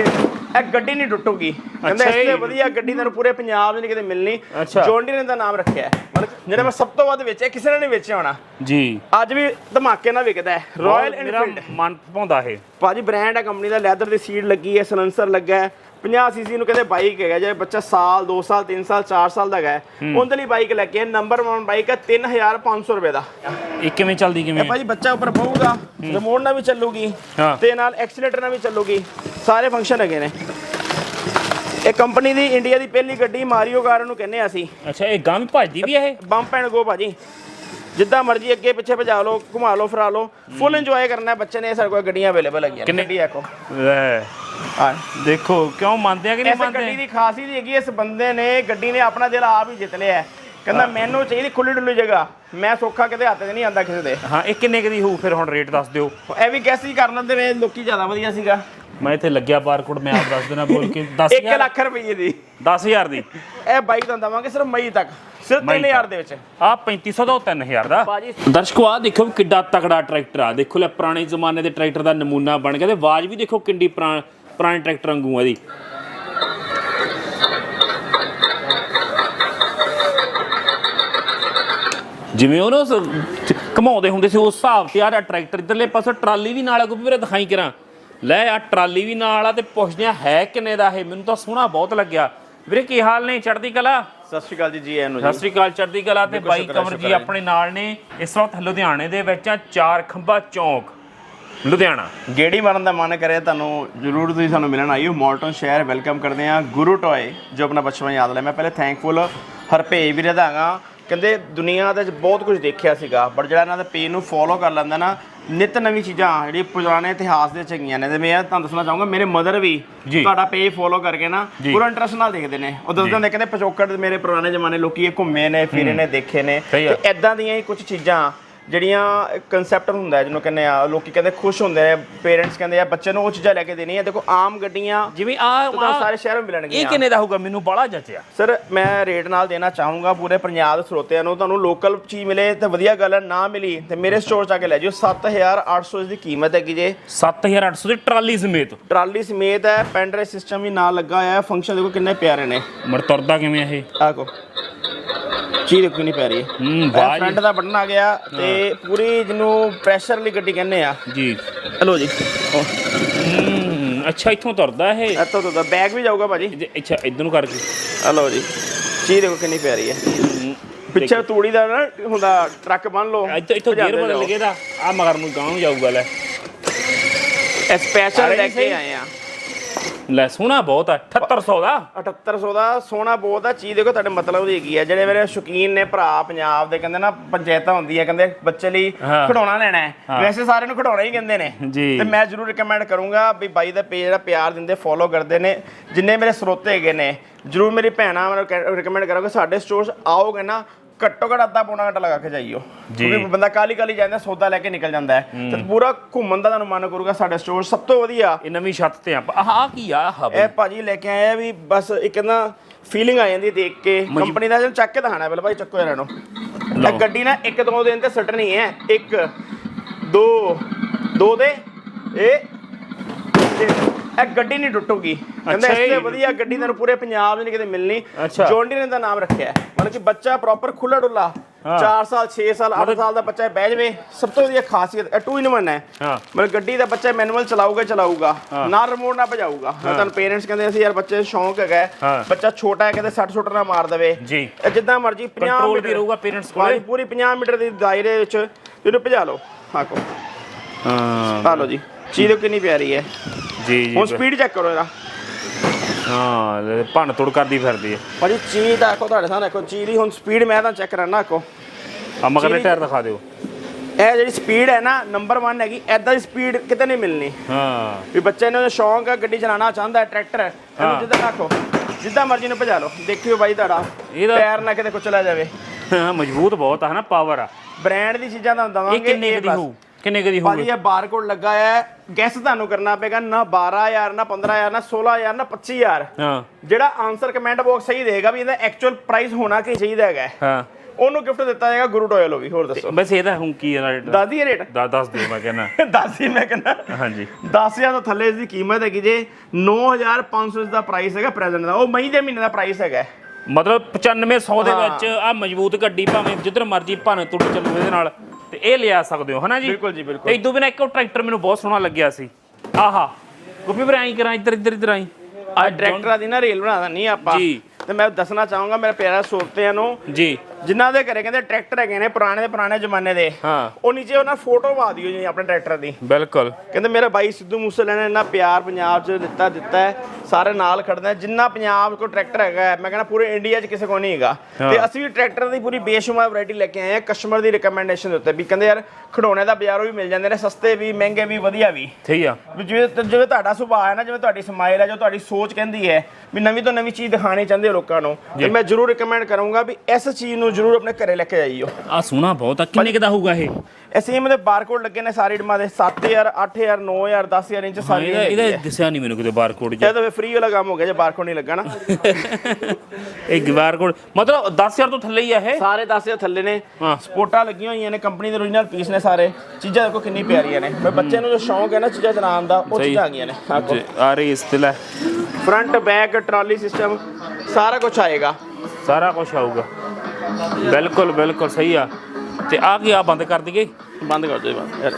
ਇਹ ਗੱਡੀ ਨਹੀਂ ਟੁੱਟੂਗੀ। ਕਹਿੰਦੇ ਇਸ। ਤੋਂ ਵਧੀਆ ਗੱਡੀ ਤੁਹਾਨੂੰ ਪੂਰੇ ਪੰਜਾਬ 'ਚ ਨਹੀਂ ਕਿਤੇ ਮਿਲਣੀ। ਅੱਛਾ। ਜੌਂਡੀ ਨੇ ਦਾ ਨਾਮ ਰੱਖਿਆ ਹੈ। ਮਤਲਬ ਜਿਹੜਾ ਮੈਂ ਸਭ ਤੋਂ ਵੱਧ ਵੇਚਿਆ ਕਿਸੇ ਨੇ ਨਹੀਂ ਵੇਚਿਆ ਹੋਣਾ। ਜੀ। ਅੱਜ ਵੀ ਧਮਾਕੇ ਨਾਲ ਵਿਕਦਾ ਹੈ। ਰਾਇਲ ਮੇਰਾ ਐਨਫੀਲਡ ਮਨ ਭਾਉਂਦਾ ਇਹ। ਭਾਜੀ ਬ੍ਰਾਂਡ ਹੈ ਕੰਪਨੀ ਦਾ ਲੈਦਰ ਦੀ ਸੀਟ ਲੱਗੀ ਹੈ ਸਲੈਂਸਰ ਲੱਗਾ ਹੈ। 50 ਸੀਸੀ ਨੂੰ ਕਹਿੰਦੇ ਬਾਈਕ ਹੈਗਾ ਜੇ ਬੱਚਾ ਸਾਲ 2 ਸਾਲ 3 ਸਾਲ 4 ਸਾਲ ਦਾ ਹੈਗਾ ਹੈ, ਉਹਦੇ ਲਈ ਬਾਈਕ ਲੈ ਕੇ ਨੰਬਰ 1 ਬਾਈਕ ਹੈ 3500 ਰੁਪਏ ਦਾ। ਇਹ ਕਿਵੇਂ ਚੱਲਦੀ ਕਿਵੇਂ? ਭਾਜੀ ਬੱਚਾ ਉੱਪਰ ਬਹੂਗਾ ਰਿਮੋਟ ਨਾਲ ਵੀ ਚੱਲੂਗੀ। ਤੇ ਨਾਲ ਐਕਸੀਲੇਟਰ ਨਾਲ ਵੀ ਚੱਲੂਗੀ ਸਾਰੇ ਫੰਕਸ਼ਨ ਹੈਗੇ ਨੇ। ਇਹ ਕੰਪਨੀ ਦੀ ਇੰਡੀਆ ਦੀ ਪਹਿਲੀ ਗੱਡੀ ਮਾਰੀਓ ਕਾਰ ਨੂੰ ਕਹਿੰਦੇ ਆ ਅਸੀਂ। ਅੱਛਾ ਇਹ ਗਾਂ ਵੀ ਭੱਜਦੀ ਵੀ ਇਹ? ਬੰਪ ਐਂਡ ਗੋ ਭਾਜੀ। ਜਿੱਦਾਂ ਮਰਜ਼ੀ ਅੱਗੇ ਪਿੱਛੇ ਭਜਾ ਲਓ ਘੁਮਾ ਲਓ ਫਿਰਾ ਲਓ ਫੁੱਲ ਇੰਜੋਏ ਕਰਨਾ ਬੱਚੇ ਨੇ ਸਾਡੇ ਕੋਲ ਗੱਡੀਆਂ ਅਵੇਲੇਬਲ ਹੈਗੀਆਂ। ਕਿੰਨੇ- ਐਕੋ ਹਾਂ ਦੇਖੋ ਕਿਉਂ ਮੰਨਦੇ ਆ ਕਿ ਨਹੀਂ ਇਸ ਗੱਡੀ ਮੰਨਦੇ ਦੀ ਖਾਸੀਅਤ ਹੈਗੀ ਇਸ ਬੰਦੇ ਨੇ ਗੱਡੀ ਨੇ ਆਪਣਾ ਦਿਲ ਆਪ ਹੀ ਜਿੱਤ ਲਿਆ ਹੈ। ਕਹਿੰਦਾ ਮੈਨੂੰ ਚਾਹੀਦੀ ਖੁੱਲੀ ਡੁੱਲੀ ਜਗ੍ਹਾ। ਮੈਂ ਸੌਖਾ ਕਿਤੇ ਹੱਥ 'ਚ ਨਹੀਂ ਆਂਦਾ ਕਿਸੇ ਦੇ। ਹਾਂ ਇਹ ਕਿੰਨੇ ਕੁ ਦੀ ਹੋਊ? ਫਿਰ ਹੁਣ ਰੇਟ ਦੱਸ ਦਿਓ। ਇਹ ਵੀ ਗੈਸ ਹੀ ਕਰ ਲੈਂਦੇ ਵੇ ਲੋਕੀ ਜ਼ਿਆਦਾ ਵਧੀਆ ਸੀਗਾ। ਮੈਂ ਇੱਥੇ ਲੱਗਿਆ ਬਾਰਕੋਡ ਮੈਂ ਆਪ ਦੱਸ ਦੇਣਾ ਬੋਲ ਕੇ 1 10000 ਲੱਖ ਰੁਪਏ ਦੀ। 10000 ਦੀ। ਇਹ ਬਾਈਕ ਤੁਹਾਨੂੰ ਦਵਾਂਗੇ ਸਿਰਫ ਮਈ ਤੱਕ ਸਿਰਫ ਮਈ 3000 ਦੇ ਵਿੱਚ। ਆ 3500 ਦਾ ਉਹ 3000 ਦਾ। ਬਾਜੀ ਦਰਸ਼ਕੋ ਆ ਦੇਖੋ ਵੀ ਕਿੱਡਾ ਤਕੜਾ ਟਰੈਕਟਰ ਆ। ਦੇਖੋ ਲੈ ਪੁਰਾਣੇ ਜ਼ਮਾਨੇ ਦੇ ਟਰੈਕਟਰ ਦਾ ਨਮੂਨਾ ਬਣ ਗਿਆ ਤੇ ਆਵਾਜ਼ ਵੀ ਦੇਖੋ ਕਿੰਡੀ ਪੁਰਾ- ਪੁਰਾਣੇ ਟਰੈਕਟਰ ਵਾਂਗੂ ਆ ਇਹਦੀ। ਜਿਵੇਂ ਉਹ ਨਾ ਘੁਮਾਉਂਦੇ ਹੁੰਦੇ ਸੀ ਉਸ ਹਿਸਾਬ ਤੇ ਆ ਟਰੈਕਟਰ ਇਧਰਲੇ ਪਾਸੇ ਟਰਾਲੀ ਵੀ ਨਾਲ ਆ ਕੋਈ ਵੀਰੇ ਦਿਖਾਈ ਕਰਾਂ। ਲੈ ਆ ਟਰਾਲੀ ਵੀ ਨਾਲ ਆ ਤੇ ਪੁੱਛਦੇ ਆ ਹੈ ਕਿੰਨੇ ਦਾ ਇਹ? ਮੈਨੂੰ ਤਾਂ ਸੋਹਣਾ ਬਹੁਤ ਲੱਗਿਆ। ਵੀਰੇ ਕੀ ਹਾਲ ਨੇ? ਚੜ੍ਹਦੀ ਕਲਾ? ਸਤਿ ਸ਼੍ਰੀ ਅਕਾਲ ਜੀ ਜੀ ਐਨ ਸਤਿ ਸ੍ਰੀ ਅਕਾਲ ਚੜ੍ਹਦੀ ਕਲਾ ਤੇ ਬਾਈ ਕਮਰ ਜੀ। ਆਪਣੇ ਨਾਲ ਨੇ। ਇਸ ਵਕਤ ਲੁਧਿਆਣੇ ਦੇ ਵਿੱਚ ਆ ਚਾਰ ਖੰਭਾ ਚੌਂਕ। ਲੁਧਿਆਣਾ। ਗੇੜੀ ਮਾਰਨ ਦਾ ਮਨ ਕਰੇ ਤੁਹਾਨੂੰ ਜਰੂਰ ਤੁਸੀਂ ਸਾਨੂੰ ਮਿਲਣ ਆਇਓ। ਮੌਲਟਨ ਸ਼ਹਿਰ ਵੈਲਕਮ ਕਰਦੇ ਆ ਗੁਰੂ ਟੋਏ ਜੋ ਆਪਣਾ ਬਚਪਨ ਯਾਦ ਲੈ। ਮੈਂ ਪਹਿਲੇ ਥੈਂਕਫੁਲ ਹਰਪੇਜ ਵੀਰੇ ਦਾ ਹੈਗਾ। ਕਹਿੰਦੇ ਦੁਨੀਆ ਦੇ ਵਿੱਚ ਬਹੁਤ ਕੁਝ ਦੇਖਿਆ ਸੀਗਾ ਬਟ ਜਿਹੜਾ ਇਹਨਾਂ ਦੇ ਪੇਜ ਨੂੰ ਫੋਲੋ ਕਰ ਲੈਂਦਾ ਨਾ ਨਿਤ ਨਵੀਂ ਚੀਜ਼ਾਂ ਜਿਹੜੀ ਪੁਰਾਣੇ ਇਤਿਹਾਸ ਦੇ ਚੰਗੀਆਂ ਨੇ। ਤੇ ਮੈਂ ਤੁਹਾਨੂੰ ਦੱਸਣਾ ਚਾਹੂੰਗਾ ਮੇਰੇ ਮਦਰ ਵੀ। ਤੁਹਾਡਾ ਪੇਜ ਫੋਲੋ ਕਰਕੇ ਨਾ। ਪੂਰਾ ਇੰਟਰਸਟ ਨਾਲ ਦੇਖਦੇ ਨੇ। ਉਹ ਦੱਸਦੇ ਹੁੰਦੇ ਕਹਿੰਦੇ ਪਿਛੋਕੜ ਮੇਰੇ ਪੁਰਾਣੇ ਜ਼ਮਾਨੇ ਲੋਕੀ ਇਹ ਘੁੰਮੇ ਨੇ ਫਿਰੇ ਨੇ ਦੇਖੇ ਨੇ। ਤੇ ਐਦਾਂ ਦੀਆਂ ਹੀ ਕੁਝ ਚੀਜ਼ਾਂ ਜਿਹੜੀਆਂ ਕਨਸੈਪਟ ਹੁੰਦਾ ਜਿਹਨੂੰ ਕਹਿੰਦੇ ਆ ਲੋਕੀ ਕਹਿੰਦੇ ਖੁਸ਼ ਹੁੰਦੇ ਨੇ ਪੇਰੈਂਟਸ ਕਹਿੰਦੇ ਆ ਬੱਚੇ ਨੂੰ ਉਹ ਚੀਜ਼ਾਂ ਲੈ ਕੇ ਦੇਣੀਆਂ ਦੇਖੋ ਆਮ ਗੱਡੀਆਂ ਜਿਵੇਂ ਆ ਤੁਹਾਨੂੰ ਸਾਰੇ ਸ਼ਹਿਰੋਂ ਇਹ ਮਿਲਣਗੀਆਂ ਕਿੰਨੇ ਦਾ ਹੋਊਗਾ? ਮੈਨੂੰ ਬੜਾ ਜਚਿਆ। ਸਰ ਮੈਂ ਰੇਟ ਨਾਲ ਦੇਣਾ ਚਾਹੂੰਗਾ ਪੂਰੇ ਪੰਜਾਬ ਦੇ ਸਰੋਤਿਆਂ ਨੂੰ ਤੁਹਾਨੂੰ ਲੋਕਲ ਚੀਜ਼ ਮਿਲੇ ਤੇ ਵਧੀਆ ਗੱਲ ਹੈ ਨਾ ਮਿਲੀ ਤੇ ਮੇਰੇ ਸਟੋਰ 'ਚ ਆ ਕੇ ਲੈ ਜਿਓ 7800 ਇਸ ਦੀ ਕੀਮਤ ਹੈਗੀ ਜੇ। 7800 ਦੀ ਟਰਾਲੀ ਸਮੇਤ। ਟਰਾਲੀ ਸਮੇਤ ਹੈ ਪੈਂਡਰੇ ਸਿਸਟਮ ਵੀ ਨਾਲ ਲੱਗਾ ਹੋਇਆ ਹੈ ਫੰਕਸ਼ਨ ਦੇਖੋ ਕਿੰਨੇ ਪਿਆਰੇ ਨੇ। ਮਰ ਤੁਰਦਾ ਕਿਵੇਂ ਇਹ? ਆਹ ਕੋ ਚੀਜ਼ ਦੇਖੋ ਕਿੰਨੀ ਪਿਆਰੀ ਹੈ ਹੂੰ। ਫਰੰਟ ਦਾ ਬਟਨ ਆ ਗਿਆ ਤੇ ਪੂਰੀ ਜਿਹਨੂੰ ਪ੍ਰੈਸ਼ਰ ਵਾਲੀ ਗੱਡੀ ਕਹਿੰਦੇ ਆ। ਜੀ। ਹਲੋ ਜੀ। ਹੂੰ ਅੱਛਾ ਇੱਥੋਂ ਤੁਰਦਾ ਇਹ? ਇੱਥੋਂ ਤੋਂ ਬੈਗ ਵੀ ਜਾਊਗਾ ਭਾਜੀ। ਅੱਛਾ ਇਧਰ ਨੂੰ ਕਰਕੇ। ਹਲੋ ਜੀ। ਚੀਜ਼ ਦੇਖੋ ਕਿੰਨੀ ਪਿਆਰੀ ਹੈ। ਹੂੰ, ਪਿੱਛੇ ਤੂੜੀ ਦਾ ਨਾ ਹੁੰਦਾ ਟਰੱਕ ਬੰਨ ਲਓ। ਇੱਥੋਂ ਇੱਥੋਂ ਗੇਅਰ ਬਦਲ ਜਾਓ। ਲਗੇ ਦਾ। ਆ ਮਗਰ ਨੂੰ ਗਾਂ ਨੂੰ ਜਾਊਗਾ ਲੈ। ਸਪੈਸ਼ਲ ਲੈ। ਕੇ ਆਏ ਆ। ਲੈ ਸੋਹਣਾ ਬਹੁਤ ਹੈ 7800 ਦਾ। 7800 ਦਾ ਸੋਹਣਾ ਬਹੁਤ ਆ ਚੀਜ਼ ਦੇਖੋ ਤੁਹਾਡੇ ਮਤਲਬ ਦੀ ਕੀ ਆ। ਜਿਹੜੇ ਮੇਰੇ ਸ਼ੌਕੀਨ ਨੇ ਭਰਾ ਪੰਜਾਬ ਦੇ ਕਹਿੰਦੇ ਨਾ ਪੰਚਾਇਤਾਂ ਹੁੰਦੀ ਆ ਕਹਿੰਦੇ ਬੱਚੇ ਲਈ ਖਿਡੌਣਾ ਲੈਣਾ ਹੈ। ਵੈਸੇ ਸਾਰਿਆਂ ਨੂੰ ਖਿਡੌਣਾ ਹੀ ਕਹਿੰਦੇ ਨੇ। ਤੇ ਮੈਂ ਜ਼ਰੂਰ ਰეკਮੈਂਡ ਕਰੂੰਗਾ ਵੀ ਬਾਈ ਦਾ ਪੇਜ ਜਿਹੜਾ ਪਿਆਰ ਦਿੰਦੇ ਫੋਲੋ ਕਰਦੇ ਨੇ। ਜਿੰਨੇ ਮੇਰੇ ਸਰੋਤੇ ਹੈਗੇ ਨੇ ਜ਼ਰੂਰ ਮੇਰੀ ਭੈਣਾਂ ਨੂੰ ਰეკਮੈਂਡ ਕਰਾਂਗਾ ਸਾਡੇ ਸਟੋਰਸ ਆਓਗੇ ਨਾ ਘੱਟੋ ਘੱਟ ਅੱਧਾ ਪੌਣਾ ਘੰਟਾ ਲਗਾ ਕੇ ਜਾਈਓ। ਕਿਉਂਕਿ ਬੰਦਾ ਕਾਲੀ ਕਾਲੀ ਜਾਂਦਾ ਸੌਦਾ ਲੈ ਕੇ ਨਿਕਲ ਜਾਂਦਾ ਹੈ ਤੇ ਪੂਰਾ ਘੁੰਮਣ ਦਾ ਤੁਹਾਨੂੰ ਮਨ ਕਰੂਗਾ ਸਾਡੇ ਸਟੋਰ ਸਭ ਤੋਂ ਵਧੀਆ ਇਹ ਨਵੀਂ ਛੱਤ ਤੇ ਆ ਆਹ ਕੀ ਆ ਆਹ ਬਈ? ਇਹ ਭਾਜੀ ਲੈ ਕੇ ਆਏ ਆ ਵੀ ਬਸ ਇੱਕ ਨਾ ਫੀਲਿੰਗ ਆ ਜਾਂਦੀ ਦੇਖ ਕੇ ਕੰਪਨੀ ਦਾ ਜਨ ਚੱਕ ਕੇ ਦਿਖਾਣਾ ਪਹਿਲਾਂ ਭਾਈ ਚੱਕੋ ਇਹਨਾਂ ਨੂੰ। ਇਹ ਗੱਡੀ ਨਾ ਇੱਕ ਦੋ ਦਿਨ ਤੇ ਸੱਟ ਨਹੀਂ ਹੈ ਇੱਕ ਦੋ ਦੋ ਦੇ ਇਹ। ਇਹ ਗੱਡੀ ਨਹੀਂ ਟੁੱਟੂਗੀ ਕਹਿੰਦੇ ਇਸ ਤੋਂ। ਵਧੀਆ ਗੱਡੀ ਤੁਹਾਨੂੰ ਪੂਰੇ ਪੰਜਾਬ 'ਚ ਨਹੀਂ ਕਿਤੇ ਮਿਲਣੀ। ਜੌਂਡੀ ਨੇ ਦਾ ਨਾਮ ਰੱਖਿਆ ਹੈ। ਮਤਲਬ ਕਿ ਬੱਚਾ ਪ੍ਰੋਪਰ ਖੁੱਲਾ ਡੁੱਲਾ ਹਾਂ। 4 ਸਾਲ 6 ਸਾਲ 8 ਸਾਲ ਦਾ ਬੱਚਾ ਬਹਿ ਜਾਵੇ ਸਭ ਤੋਂ ਵਧੀਆ ਖਾਸੀਅਤ ਇਹ 2 ਇਨ 1 ਹੈ ਹਾਂ। ਮਤਲਬ ਗੱਡੀ ਦਾ ਬੱਚਾ ਮੈਨੂਅਲ ਚਲਾਊਗਾ ਚਲਾਊਗਾ ਹਾਂ। ਨਾ ਰਿਮੋਟ ਨਾ ਭਜਾਊਗਾ ਮੈਂ ਤੁਹਾਨੂੰ ਪੇਰੈਂਟਸ ਕਹਿੰਦੇ ਅਸੀਂ ਯਾਰ ਬੱਚੇ ਸ਼ੌਂਕ ਹੈਗਾ ਹੈ, ਹਾਂ। ਬੱਚਾ ਛੋਟਾ ਹੈ ਕਹਿੰਦੇ 60 ਸੁੱਟ ਨਾ ਮਾਰ ਦੇਵੇ ਜੀ। ਜਿੱਦਾਂ ਮਰਜ਼ੀ 50 Control ਮੀਟਰ ਵੀ ਰਹੂਗਾ parents ਕੋਲੇ। ਪੂਰੀ 50 ਮੀਟਰ ਦੀ ਦਾਇਰੇ ਵਿੱਚ ਇਹਨੂੰ ਭਜਾ ਲਓ ਹਾਂ ਆ ਲਓ ਜੀ ਚੀਜ਼ ਕਿੰਨੀ ਪਿਆਰੀ ਹੈ ਜੀ ਜੀ ਹੁਣ ਸਪੀਡ ਚੈੱਕ ਕਰੋ ਇਹਦਾ ਹਾਂ ਲੈ, ਭੰਨ ਤੋੜ ਕਰਦੀ ਫਿਰਦੀ ਹੈ ਭਾਜੀ ਚੀਜ਼ ਦਾ ਦੇਖੋ ਤੁਹਾਡੇ ਸਾਹਮਣੇ ਦੇਖੋ ਚੀਜ਼ ਦੀ ਹੁਣ ਸਪੀਡ ਮੈਂ ਤਾਂ ਚੈੱਕ ਕਰਨਾ ਦੇਖੋ ਆ ਮਗਰਲੇ। ਟਾਇਰ ਦਿਖਾ ਦਿਓ। ਇਹ ਜਿਹੜੀ ਸਪੀਡ ਹੈ ਨਾ ਨੰਬਰ 1 ਹੈਗੀ ਐਦਾਂ ਦੀ ਸਪੀਡ ਕਿਤੇ ਨਹੀਂ ਮਿਲਣੀ। ਹਾਂ। ਵੀ ਬੱਚੇ ਨੂੰ ਸ਼ੌਂਕ ਹੈ ਗੱਡੀ ਚਲਾਉਣਾ ਚਾਹੁੰਦਾ ਹੈ ਟਰੈਕਟਰ ਇਹਨੂੰ ਹਾਂ। ਜਿੱਦਾਂ ਰੱਖੋ ਜਿੱਦਾਂ ਮਰਜ਼ੀ ਨੂੰ ਭਜਾ ਲਓ। ਦੇਖਿਓ ਬਾਈ ਤੁਹਾਡਾ ਪੈਰ ਨਾ ਕਿਤੇ ਕੁਚਲਾ ਜਾਵੇ। ਹਾਂ, ਮਜ਼ਬੂਤ ਬਹੁਤ ਆ ਹਨਾ ਪਾਵਰ ਆ। ਬ੍ਰਾਂਡ ਦੀ ਚੀਜ਼ਾਂ ਤੁਹਾਨੂੰ ਦਵਾਂਗੇ ਇਹ ਕਿੰਨੇ ਕੁ ਦੀ। ਹੋਊ? ਕਿੰਨੇ ਕੁ ਦੀ ਭਾਜੀ ਹੋਊਗੀ? ਇਹ ਬਾਰਕੋਡ ਲੱਗਾ ਹੈ ਗੈਸ ਤੁਹਾਨੂੰ ਕਰਨਾ ਪਏਗਾ ਨਾ 12000 ਨਾ 15000 ਨਾ 16000 ਨਾ 25000 ਹਾਂ। ਜਿਹੜਾ ਆਨਸਰ ਕਮੈਂਟ ਬਾਕਸ ਸਹੀ ਦੇਗਾ ਵੀ ਇਹਦਾ ਐਕਚੁਅਲ ਪ੍ਰਾਈਸ ਹੋਣਾ ਕੀ ਚਾਹੀਦਾ ਹੈਗਾ। ਹੈ। ਉਹਨੂੰ ਗਿਫਟ ਦਿੱਤਾ ਜਾਏਗਾ ਗੁਰੂ ਟੋਇਲ ਵੀ ਹੋਰ ਦੱਸੋ। ਬਸ ਇਹਦਾ ਹੁਣ ਕੀ ਹੈ ਰੇਟ ਦੱਸ ਦਈਏ ਰੇਟ ਦੱਸ ਦੱਸ ਦਿਓ ਮੈਂ ਕਹਿੰਦਾ। ਦੱਸ ਹੀ ਮੈਂ ਕਹਿੰਦਾ। ਹਾਂਜੀ। 10000 ਤੋਂ ਥੱਲੇ ਇਸ ਦੀ ਕੀਮਤ ਹੈਗੀ ਜੇ 9500 ਇਸ ਦਾ ਪ੍ਰਾਈਸ ਹੈਗਾ ਪ੍ਰੈਜ਼ੈਂਟ ਦਾ ਉਹ ਮਈ ਦੇ ਮਹੀਨੇ ਦਾ ਪ੍ਰਾਈਸ ਹੈਗਾ। ਮਤਲਬ 9500 ਦੇ ਵਿੱਚ ਆ ਮਜ਼ਬੂਤ ਗੱਡੀ ਭਾਵੇਂ ਜਿੱਧਰ ਮਰਜ਼ੀ ਭਾਵੇਂ ਟੁੱਟ ਚੱਲੂ ਇਹਦੇ ਨਾਲ ਤੇ ਇਹ ਲਿਆ ਸਕਦੇ ਹੋ ਹਨਾ ਜੀ? ਬਿਲਕੁਲ ਜੀ ਬਿਲਕੁਲ। ਇਦੋਂ ਬਿਨਾ ਇੱਕ ਟਰੈਕਟਰ ਮੈਨੂੰ ਬਹੁਤ ਸੋਹਣਾ ਲੱਗਿਆ ਸੀ। ਆਹਾ ਗੁੱਪੀ ਵੀਰ ਐਂ ਕਰਾਂ ਇੱਧਰ ਇੱਧਰ ਇੱਧਰ ਆਈ। ਆ ਟਰੈਕਟਰਾਂ ਦੀ ਨਾ ਰੇਲ ਬਣਾਦਾ ਨਹੀਂ ਆਪਾਂ। ਜੀ। ਤੇ ਮੈਂ ਦੱਸਣਾ ਚਾਹੂੰਗਾ ਮੇਰੇ ਪਿਆਰਾ ਸੋਤਿਆਂ ਨੂੰ। ਜੀ। ਜਿਨ੍ਹਾਂ ਦੇ ਘਰੇ ਕਹਿੰਦੇ ਟਰੈਕਟਰ ਹੈਗੇ ਨੇ ਪੁਰਾਣੇ ਦੇ ਪੁਰਾਣੇ ਜ਼ਮਾਨੇ ਦੇ। ਹਾਂ। ਉਹ ਨੀਚੇ ਉਹਨਾਂ ਫੋਟੋ ਪਾ ਦਿਓ ਜੀ ਆਪਣੇ ਟਰੈਕਟਰ ਦੀ। ਬਿਲਕੁਲ। ਕਹਿੰਦੇ ਮੇਰਾ ਬਾਈ ਸਿੱਧੂ ਮੂਸੇਵਾਲੇ ਨੇ ਇੰਨਾ ਪਿਆਰ ਪੰਜਾਬ 'ਚ ਦਿੱਤਾ ਦਿੱਤਾ ਹੈ। ਸਾਰੇ ਨਾਲ ਖੜਦੇ ਜਿੰਨਾ ਪੰਜਾਬ ਕੋ ਟਰੈਕਟਰ ਹੈਗਾ ਹੈ, ਮੈਂ ਕਹਿੰਦਾ ਪੂਰੇ ਇੰਡੀਆ 'ਚ ਕਿਸੇ ਕੋ ਨਹੀਂ ਹੈਗਾ। ਤੇ ਅਸੀਂ ਵੀ ਟਰੈਕਟਰ ਦੀ ਪੂਰੀ ਬੇਸ਼ੁਮਾਰ ਵੈਰਾਈਟੀ ਲੈ ਕੇ ਆਏ ਹਾਂ ਕਸਟਮਰ ਦੀ ਰਿਕਮੈਂਡੇਸ਼ਨ ਦੇ ਉੱਤੇ ਵੀ ਕਹਿੰਦੇ ਯਾਰ ਖਿਡੌਣੇ ਦਾ ਬਾਜ਼ਾਰੋਂ ਵੀ ਮਿਲ ਜਾਂਦੇ ਨੇ ਸਸਤੇ ਵੀ ਮਹਿੰਗੇ ਵੀ ਵਧੀਆ ਵੀ। ਠੀਕ ਆ। ਵੀ ਜਿਵੇਂ ਜਿਵੇਂ ਤੁਹਾਡਾ ਸੁਭਾਅ ਹੈ ਨਾ ਜਿਵੇਂ ਤੁਹਾਡੀ ਸਮਾਈਲ ਹੈ ਜੋ ਤੁਹਾਡੀ ਸੋਚ ਕਹਿੰਦੀ ਹੈ ਵੀ ਨਵੀਂ ਤੋਂ ਨਵੀਂ ਚੀਜ਼ ਦਿਖਾਣੀ ਚਾਹੁੰਦੇ ਹੋ ਲੋਕਾਂ ਨੂੰ ਤੇ ਮੈਂ ਜ਼ਰੂਰ ਰਿਕਮੈਂਡ ਕਰੂੰਗਾ ਵੀ ਇਸ ਚੀਜ਼ ਨੂੰ ਜ਼ਰੂਰ ਆਪਣੇ ਘਰੇ ਲੈ ਕੇ ਜਾਈਓ ਆ ਸੋਹਣਾ ਬਹੁਤ ਆ। ਕਿੰਨੇ ਕੁ ਦਾ ਹੋਊਗਾ ਇਹ? ਇਹ ਸੇਮ ਦੇ ਬਾਰਕੋਡ ਲੱਗੇ ਨੇ ਸਾਰੀ ਡਮਾਂ ਦੇ 7000 8000 9000 10000 ਇੰਚ ਸਾਰੀ ਇਹਦਾ ਇਹਦਾ। ਦਿਸਿਆ ਨਹੀਂ ਮੈਨੂੰ ਕਿਤੇ ਬਾਰਕੋਡ ਜਿਹਾ। ਇਹ ਤਾਂ ਫ੍ਰੀ ਵਾਲਾ ਕੰਮ ਹੋ ਗਿਆ ਜੇ ਬਾਰਕੋਡ ਨਹੀਂ ਲੱਗਾ ਨਾ। ਇਹ ਬਾਰਕੋਡ ਮਤਲਬ 10000 ਤੋਂ ਥੱਲੇ ਹੀ ਆ ਇਹ? ਸਾਰੇ 10000 ਥੱਲੇ ਨੇ। ਹਾਂ। ਸਪੋਰਟਾਂ ਲੱਗੀਆਂ ਹੋਈਆਂ ਨੇ ਕੰਪਨੀ ਦੇ ਓਰੀਜਨਲ ਪੀਸ ਨੇ ਸਾਰੇ। ਚੀਜ਼ਾਂ ਦੇਖੋ ਕਿੰਨੀ ਪਿਆਰੀਆਂ ਨੇ। ਮੈਂ ਬੱਚੇ ਨੂੰ ਜੋ ਸ਼ੌਂਕ ਹੈ ਨਾ ਚੀਜ਼ਾਂ ਚਲਾਉਣ ਦਾ ਉਹ। ਚੀਜ਼ਾਂ ਆ ਗਈਆਂ ਨੇ। ਜੀ, ਆ ਰਹੀ ਇਸ ਤੇ ਲੈ। ਫਰੰਟ ਬੈਕ ਟਰਾਲੀ ਸਿਸਟਮ ਸਾਰਾ ਕੁਝ ਆਏਗਾ। ਸਾਰਾ ਕੁਝ ਆਊਗਾ। ਬਿਲਕੁਲ ਬਿਲਕੁਲ ਸਹੀ ਆ। ਤੇ ਆ ਕੀ ਆ ਬੰਦ ਕਰ ਦਈਏ? ਬੰਦ ਕਰ ਦਿਓ ਬੰਦ। ਯਾਰ।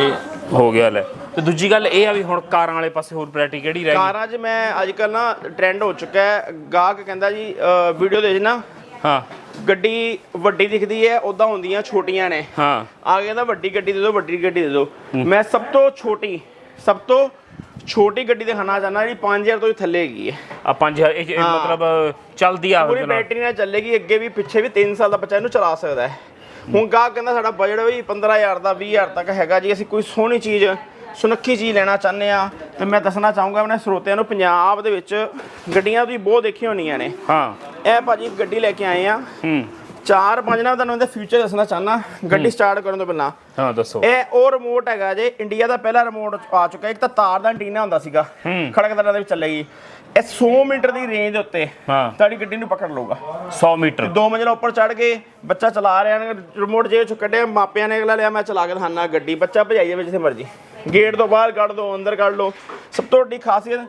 ਇਹ ਹੋ ਗਿਆ ਲੈ। ਤੇ ਦੂਜੀ ਗੱਲ ਇਹ ਆ ਵੀ ਹੁਣ ਕਾਰਾਂ ਵਾਲੇ ਪਾਸੇ ਹੋਰ ਵੈਰਾਈਟੀ ਕਿਹੜੀ ਰਹਿ ਗਈ? ਕਾਰਾਂ 'ਚ ਮੈਂ ਅੱਜ ਕੱਲ ਨਾ ਟ੍ਰੈਂਡ ਹੋ ਚੁੱਕਾ ਹੈ। ਗਾਹਕ ਕਹਿੰਦਾ ਜੀ ਵੀਡੀਓ ਦੇ ਨਾ। ਹਾਂ। ਗੱਡੀ ਵੱਡੀ ਦਿਖਦੀ ਹੈ ਉਦਾਂ ਹੁੰਦੀਆਂ ਛੋਟੀਆਂ ਨੇ। ਹਾਂ। ਆ ਤਾਂ ਵੱਡੀ ਗੱਡੀ ਦੇ ਦਿਓ ਵੱਡੀ ਗੱਡੀ ਦੇ ਦਿਓ। ਮੈਂ ਸਭ ਤੋਂ ਛੋਟੀ ਸਭ ਤੋਂ ਛੋਟੀ ਗੱਡੀ ਦਿਖਾਣਾ ਚਾਹੁੰਦਾ ਜਿਹੜੀ 5000 ਤੋਂ ਵੀ ਥੱਲੇ ਹੈਗੀ ਹੈ। ਆ 5000 ਇਹ ਇਹ ਮਤਲਬ ਚੱਲਦੀ ਆ ਪੂਰੀ ਬੈਟਰੀ ਨਾਲ ਚੱਲੇਗੀ ਅੱਗੇ ਵੀ ਪਿੱਛੇ ਵੀ 3 ਸਾਲ ਦਾ ਬੱਚਾ ਇਹਨੂੰ ਚਲਾ ਸਕਦਾ ਹੈ। ਹੁਣ ਗਾਹਕ ਕਹਿੰਦਾ ਸਾਡਾ ਬਜਟ ਵੀ 15000 ਦਾ 20000 ਤੱਕ ਹੈਗਾ ਜੀ ਅਸੀਂ ਕੋਈ ਸੋਹਣੀ ਚੀਜ਼ ਸੁਨੱਖੀ ਚੀਜ਼ ਲੈਣਾ ਚਾਹੁੰਦੇ ਆ ਤੇ ਮੈਂ ਦੱਸਣਾ ਚਾਹੂੰਗਾ ਆਪਣੇ ਸਰੋਤਿਆਂ ਨੂੰ ਪੰਜਾਬ ਦੇ ਵਿੱਚ ਗੱਡੀਆਂ ਤੁਸੀਂ ਬਹੁਤ ਦੇਖੀਆਂ ਹੋਣੀਆਂ ਨੇ। ਹਾਂ। ਇਹ ਭਾਜੀ ਗੱਡੀ ਲੈ ਕੇ ਆਏ ਆ ਹੂੰ। ਚਾਰ ਪੰਜ ਨਾ ਤੁਹਾਨੂੰ ਇਹਦਾ ਫਿਊਚਰ ਦੱਸਣਾ ਚਾਹਨਾ ਗੱਡੀ ਸਟਾਰਟ ਕਰਨ ਤੋਂ ਪਹਿਲਾਂ। ਹਾਂ ਦੱਸੋ। ਇਹ ਉਹ ਰਿਮੋਟ ਹੈਗਾ ਜੇ ਇੰਡੀਆ ਦਾ ਪਹਿਲਾ ਰਿਮੋਟ ਆ ਚੁੱਕਾ ਇੱਕ ਤਾਂ ਤਾਰ ਦਾ ਐਂਟੀਨਾ ਹੁੰਦਾ ਸੀਗਾ। ਖੜਕ ਤਰ੍ਹਾਂ ਦੇ ਵਿੱਚ ਚੱਲੇਗੀ। ਇਹ 100 ਮੀਟਰ ਦੀ ਰੇਂਜ ਦੇ ਉੱਤੇ ਹਾਂ। ਤੁਹਾਡੀ ਗੱਡੀ ਨੂੰ ਪਕੜ ਲਊਗਾ। 100 ਮੀਟਰ। ਦੋ ਮੰਜ਼ਿਲਾ ਉੱਪਰ ਚੜ ਕੇ ਬੱਚਾ ਚਲਾ ਰਿਹਾ ਨੇ ਰਿਮੋਟ ਜੇਬ ਚੋਂ ਕੱਢਿਆ ਮਾਪਿਆਂ ਨੇ ਅਗਲਾ ਲਿਆ ਮੈਂ ਚਲਾ ਕੇ ਦਿਖਾਣਾ ਗੱਡੀ। ਬੱਚਾ ਭਜਾਈ ਜਾਵੇ ਜਿੱਥੇ ਮਰਜ਼ੀ। ਗੇਟ ਤੋਂ ਬਾਹਰ ਕੱਢ ਦੋ ਅੰਦਰ ਕੱਢ ਲਓ। ਸਭ ਤੋਂ ਵੱਡੀ ਖਾਸੀਅਤ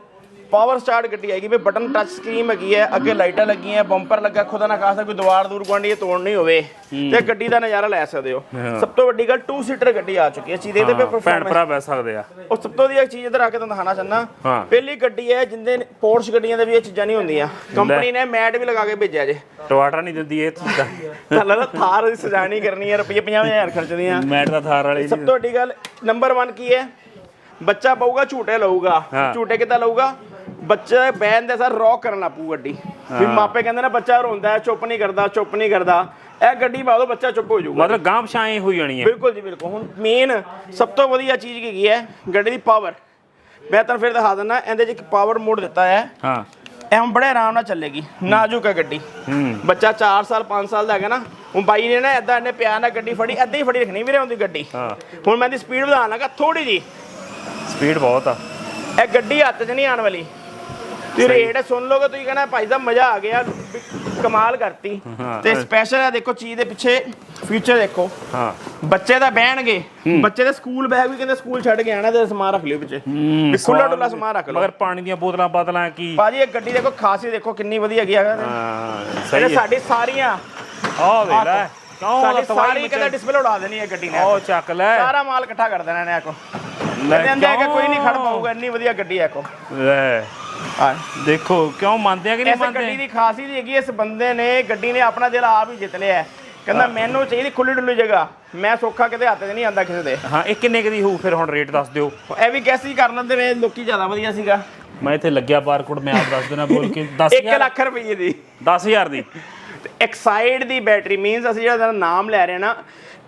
ਪਾਵਰ ਸਟਾਰਟ ਗੱਡੀ ਆਏਗੀ ਵੀ ਬਟਨ ਟੱਚ ਸਕਰੀਨ ਹੈਗੀ ਹੈ ਅੱਗੇ ਲਾਈਟਾਂ ਲੱਗੀਆਂ ਬੰਪਰ ਲੱਗਾ ਖੁਦਾ ਨਾ ਖਾਸਾ ਕੋਈ ਦੀਵਾਰ ਦੂਰ ਗੁਆਂਢੀ ਤੋੜ ਨਹੀਂ ਹੋਵੇ। ਤੇ ਗੱਡੀ ਦਾ ਨਜ਼ਾਰਾ ਲੈ ਸਕਦੇ ਹੋ। ਸਭ ਤੋਂ ਵੱਡੀ ਗੱਲ 2 ਸੀਟਰ ਗੱਡੀ ਆ ਚੁੱਕੀ ਹੈ ਚੀਦੇ ਤੇ ਭੈਣ ਭਰਾ ਬੈ ਸਕਦੇ ਆ। ਉਹ ਸਭ ਤੋਂ ਵਧੀਆ ਚੀਜ਼ ਇਧਰ ਆ ਕੇ ਤੁਹਾਨੂੰ ਦਿਖਾਣਾ ਚਾਹੁੰਦਾ। ਪਹਿਲੀ ਗੱਡੀ ਹੈ ਜਿੰਦੇ ਪੋਰਸ਼ ਗੱਡੀਆਂ ਦੇ ਵੀ ਇਹ ਚੀਜ਼ਾਂ ਨਹੀਂ ਹੁੰਦੀਆਂ। ਕੰਪਨੀ ਨੇ ਮੈਟ ਵੀ ਲਗਾ ਕੇ ਭੇਜਿਆ ਜੇ। ਟਵਾਟਾ ਨਹੀਂ ਦਿੰਦੀ ਇਹ ਚੀਜ਼ ਤਾਂ ਲੱਗਦਾ ਥਾਰ ਦੀ ਸਜਾਣੀ ਕਰਨੀ ਹੈ ਰੁਪਏ 50000 ਖਰਚਦੇ ਆ ਮੈਟ ਦਾ ਥਾਰ ਵਾਲੀ ਸਭ ਤੋਂ ਵੱਡੀ ਗੱਲ ਨੰਬਰ 1 ਕੀ ਹੈ? ਬੱਚਾ ਪਊਗਾ ਝੂਟੇ ਲਊਗਾ। ਝੂਟੇ ਕਿੱਦਾਂ ਲਊਗਾ? ਬੱਚਾ ਬੈਨ ਦੇ ਸਰ ਰੌਕ ਕਰਨਾ ਪਊ ਗੱਡੀ। ਵੀ ਮਾਪੇ ਕਹਿੰਦੇ ਨੇ ਬੱਚਾ ਰੋਂਦਾ ਚੁੱਪ ਨਹੀਂ ਕਰਦਾ ਚੁੱਪ ਨਹੀਂ ਕਰਦਾ। ਇਹ ਗੱਡੀ ਪਾ ਦੋ ਬੱਚਾ ਚੁੱਪ ਹੋ ਜਾਊਗਾ। ਮਤਲਬ ਗਾਂਵ ਛਾਏ ਹੋਈ ਜਾਣੀ ਹੈ। ਬਿਲਕੁਲ ਜੀ ਬਿਲਕੁਲ। ਹੁਣ ਮੇਨ ਸਭ ਤੋਂ ਵਧੀਆ ਚੀਜ਼ ਕੀ ਹੈ? ਗੱਡੀ ਦੀ ਪਾਵਰ ਮੈਂ ਤੁਹਾਨੂੰ ਫਿਰ ਦਿਖਾ ਦਿੰਦਾ ਇਹਦੇ 'ਚ ਇੱਕ ਪਾਵਰ ਮੋਡ ਦਿੱਤਾ ਹੈ। ਹਾਂ। ਇਹ ਹੁਣ ਬੜੇ ਆਰਾਮ ਨਾਲ ਚੱਲੇਗੀ। ਨਾਜ਼ੁਕ ਹੈ ਗੱਡੀ। ਹੂੰ। ਬੱਚਾ 4 ਸਾਲ 5 ਸਾਲ ਦਾ ਹੈਗਾ ਨਾ। ਹੁਣ ਬਾਈ ਨੇ ਨਾ ਐਦਾਂ ਇਹਨੇ ਪਿਆਰ ਨਾਲ ਗੱਡੀ ਫੜੀ ਐਦਾਂ ਹੀ ਫੜੀ ਰੱਖਣੀ ਵੀਰੇ ਹੁੰਦੀ ਗੱਡੀ। ਹਾਂ। ਹੁਣ ਮੈਂ ਇਹਦੀ ਸਪੀਡ ਵਧਾਉਣ ਲੱਗਾ ਥੋੜੀ ਜੀ ਸਪੀਡ ਬਹੁਤ ਆ। ਇਹ ਗੱਡੀ ਹੱਥ 'ਚ ਨਹੀਂ ਆਉਣ ਵਾਲੀ। ਤੁਸੀਂ ਰੇਟ ਸੁਣ ਲੋਗੇ ਤੁਸੀਂ ਕਹਿੰਦਾ ਭਾਈ ਸਾਹਿਬ ਮਜ਼ਾ ਆ ਗਿਆ ਕਮਾਲ ਕਰਤੀ। ਤੇ ਸਪੈਸ਼ਲ ਹੈ ਦੇਖੋ ਚੀਜ਼ ਦੇ ਪਿੱਛੇ ਫੀਚਰ ਦੇਖੋ। ਹਾਂ। ਬੱਚੇ ਤਾਂ ਬਹਿਣਗੇ। ਬੱਚੇ ਦੇ ਸਕੂਲ ਬੈਗ ਵੀ ਕਹਿੰਦੇ ਸਕੂਲ ਛੱਡ ਕੇ ਆਣਾ ਤੇ ਸਮਾਨ ਰੱਖ ਲਿਓ ਪਿੱਛੇ। ਵੀ ਖੁੱਲਾ ਡੁੱਲਾ ਸਮਾਨ ਰੱਖ ਲਓ। ਮਗਰ ਪਾਣੀ ਦੀਆਂ ਬੋਤਲਾਂ ਬਦਲਾਂ ਕੀ? ਭਾਜੀ ਇਹ ਗੱਡੀ ਦੇਖੋ ਖਾਸੀ ਦੇਖੋ ਕਿੰਨੀ ਵਧੀਆ ਹੈਗੀ ਆ ਹਾਂ ਸਹੀ ਹੈ। ਸਾਡੀ ਸਾਰੀਆਂ ਆ ਵੇ ਲੈ ਕਿਉਂ ਸਾਡੀ ਸਾਰੀ ਕਹਿੰਦਾ ਡਿਸਪਲੇ ਉਡਾ ਦੇਣੀ ਹੈ ਗੱਡੀ ਨੇ। ਉਹ ਚੱਕ ਲੈ। ਸਾਰਾ ਮਾਲ ਇਕੱਠਾ ਕਰ ਦੇਣਾ ਆਕੋ ਲੈ ਕਹਿੰਦੇ ਅੰਦਰ ਕਿ ਕੋਈ ਨਹੀਂ ਖੜ ਕਿਉਂ? ਪਾਊਗਾ ਇੰਨੀ ਵਧੀਆ ਗੱਡੀ ਹੈ ਆਕੋ ਲੈ। ਹਾਂ। ਦੇਖੋ ਕਿਉਂ ਮੰਨਦੇ ਆ ਕਿ ਨਹੀਂ ਇਸ ਗੱਡੀ ਮੰਨਦੇ ਦੀ ਖਾਸੀਅਤ ਹੈਗੀ ਇਸ ਬੰਦੇ ਨੇ ਗੱਡੀ ਨੇ ਆਪਣਾ ਦਿਲ ਆਪ ਹੀ ਜਿੱਤ ਲਿਆ। ਹੈ। ਕਹਿੰਦਾ ਮੈਨੂੰ ਚਾਹੀਦੀ ਖੁੱਲੀ ਡੁੱਲੀ ਜਗ੍ਹਾ। ਮੈਂ ਸੌਖਾ ਕਿਤੇ ਹੱਥ 'ਚ ਨਹੀਂ ਆਂਦਾ ਕਿਸੇ ਦੇ। ਹਾਂ ਇਹ ਕਿੰਨੇ ਕੁ ਦੀ ਹੋਊ? ਫਿਰ ਹੁਣ ਰੇਟ ਦੱਸ ਦਿਓ। ਇਹ ਵੀ ਗੈਸ ਹੀ ਕਰ ਲੈਂਦੇ ਵੇ ਲੋਕੀ ਜ਼ਿਆਦਾ ਵਧੀਆ ਸੀਗਾ। ਮੈਂ ਇੱਥੇ ਲੱਗਿਆ ਬਾਰਕੋਡ ਮੈਂ ਆਪ ਦੱਸ ਦੇਣਾ ਬੋਲ ਕੇ 1 10000 ਲੱਖ ਰੁਪਏ ਦੀ। 10000 ਦੀ। ਐਕਸਾਈਡ ਦੀ ਬੈਟਰੀ ਮੀਨਸ ਅਸੀਂ ਜਿਹੜਾ ਇਹਦਾ ਨਾਮ ਲੈ ਰਹੇ ਨਾ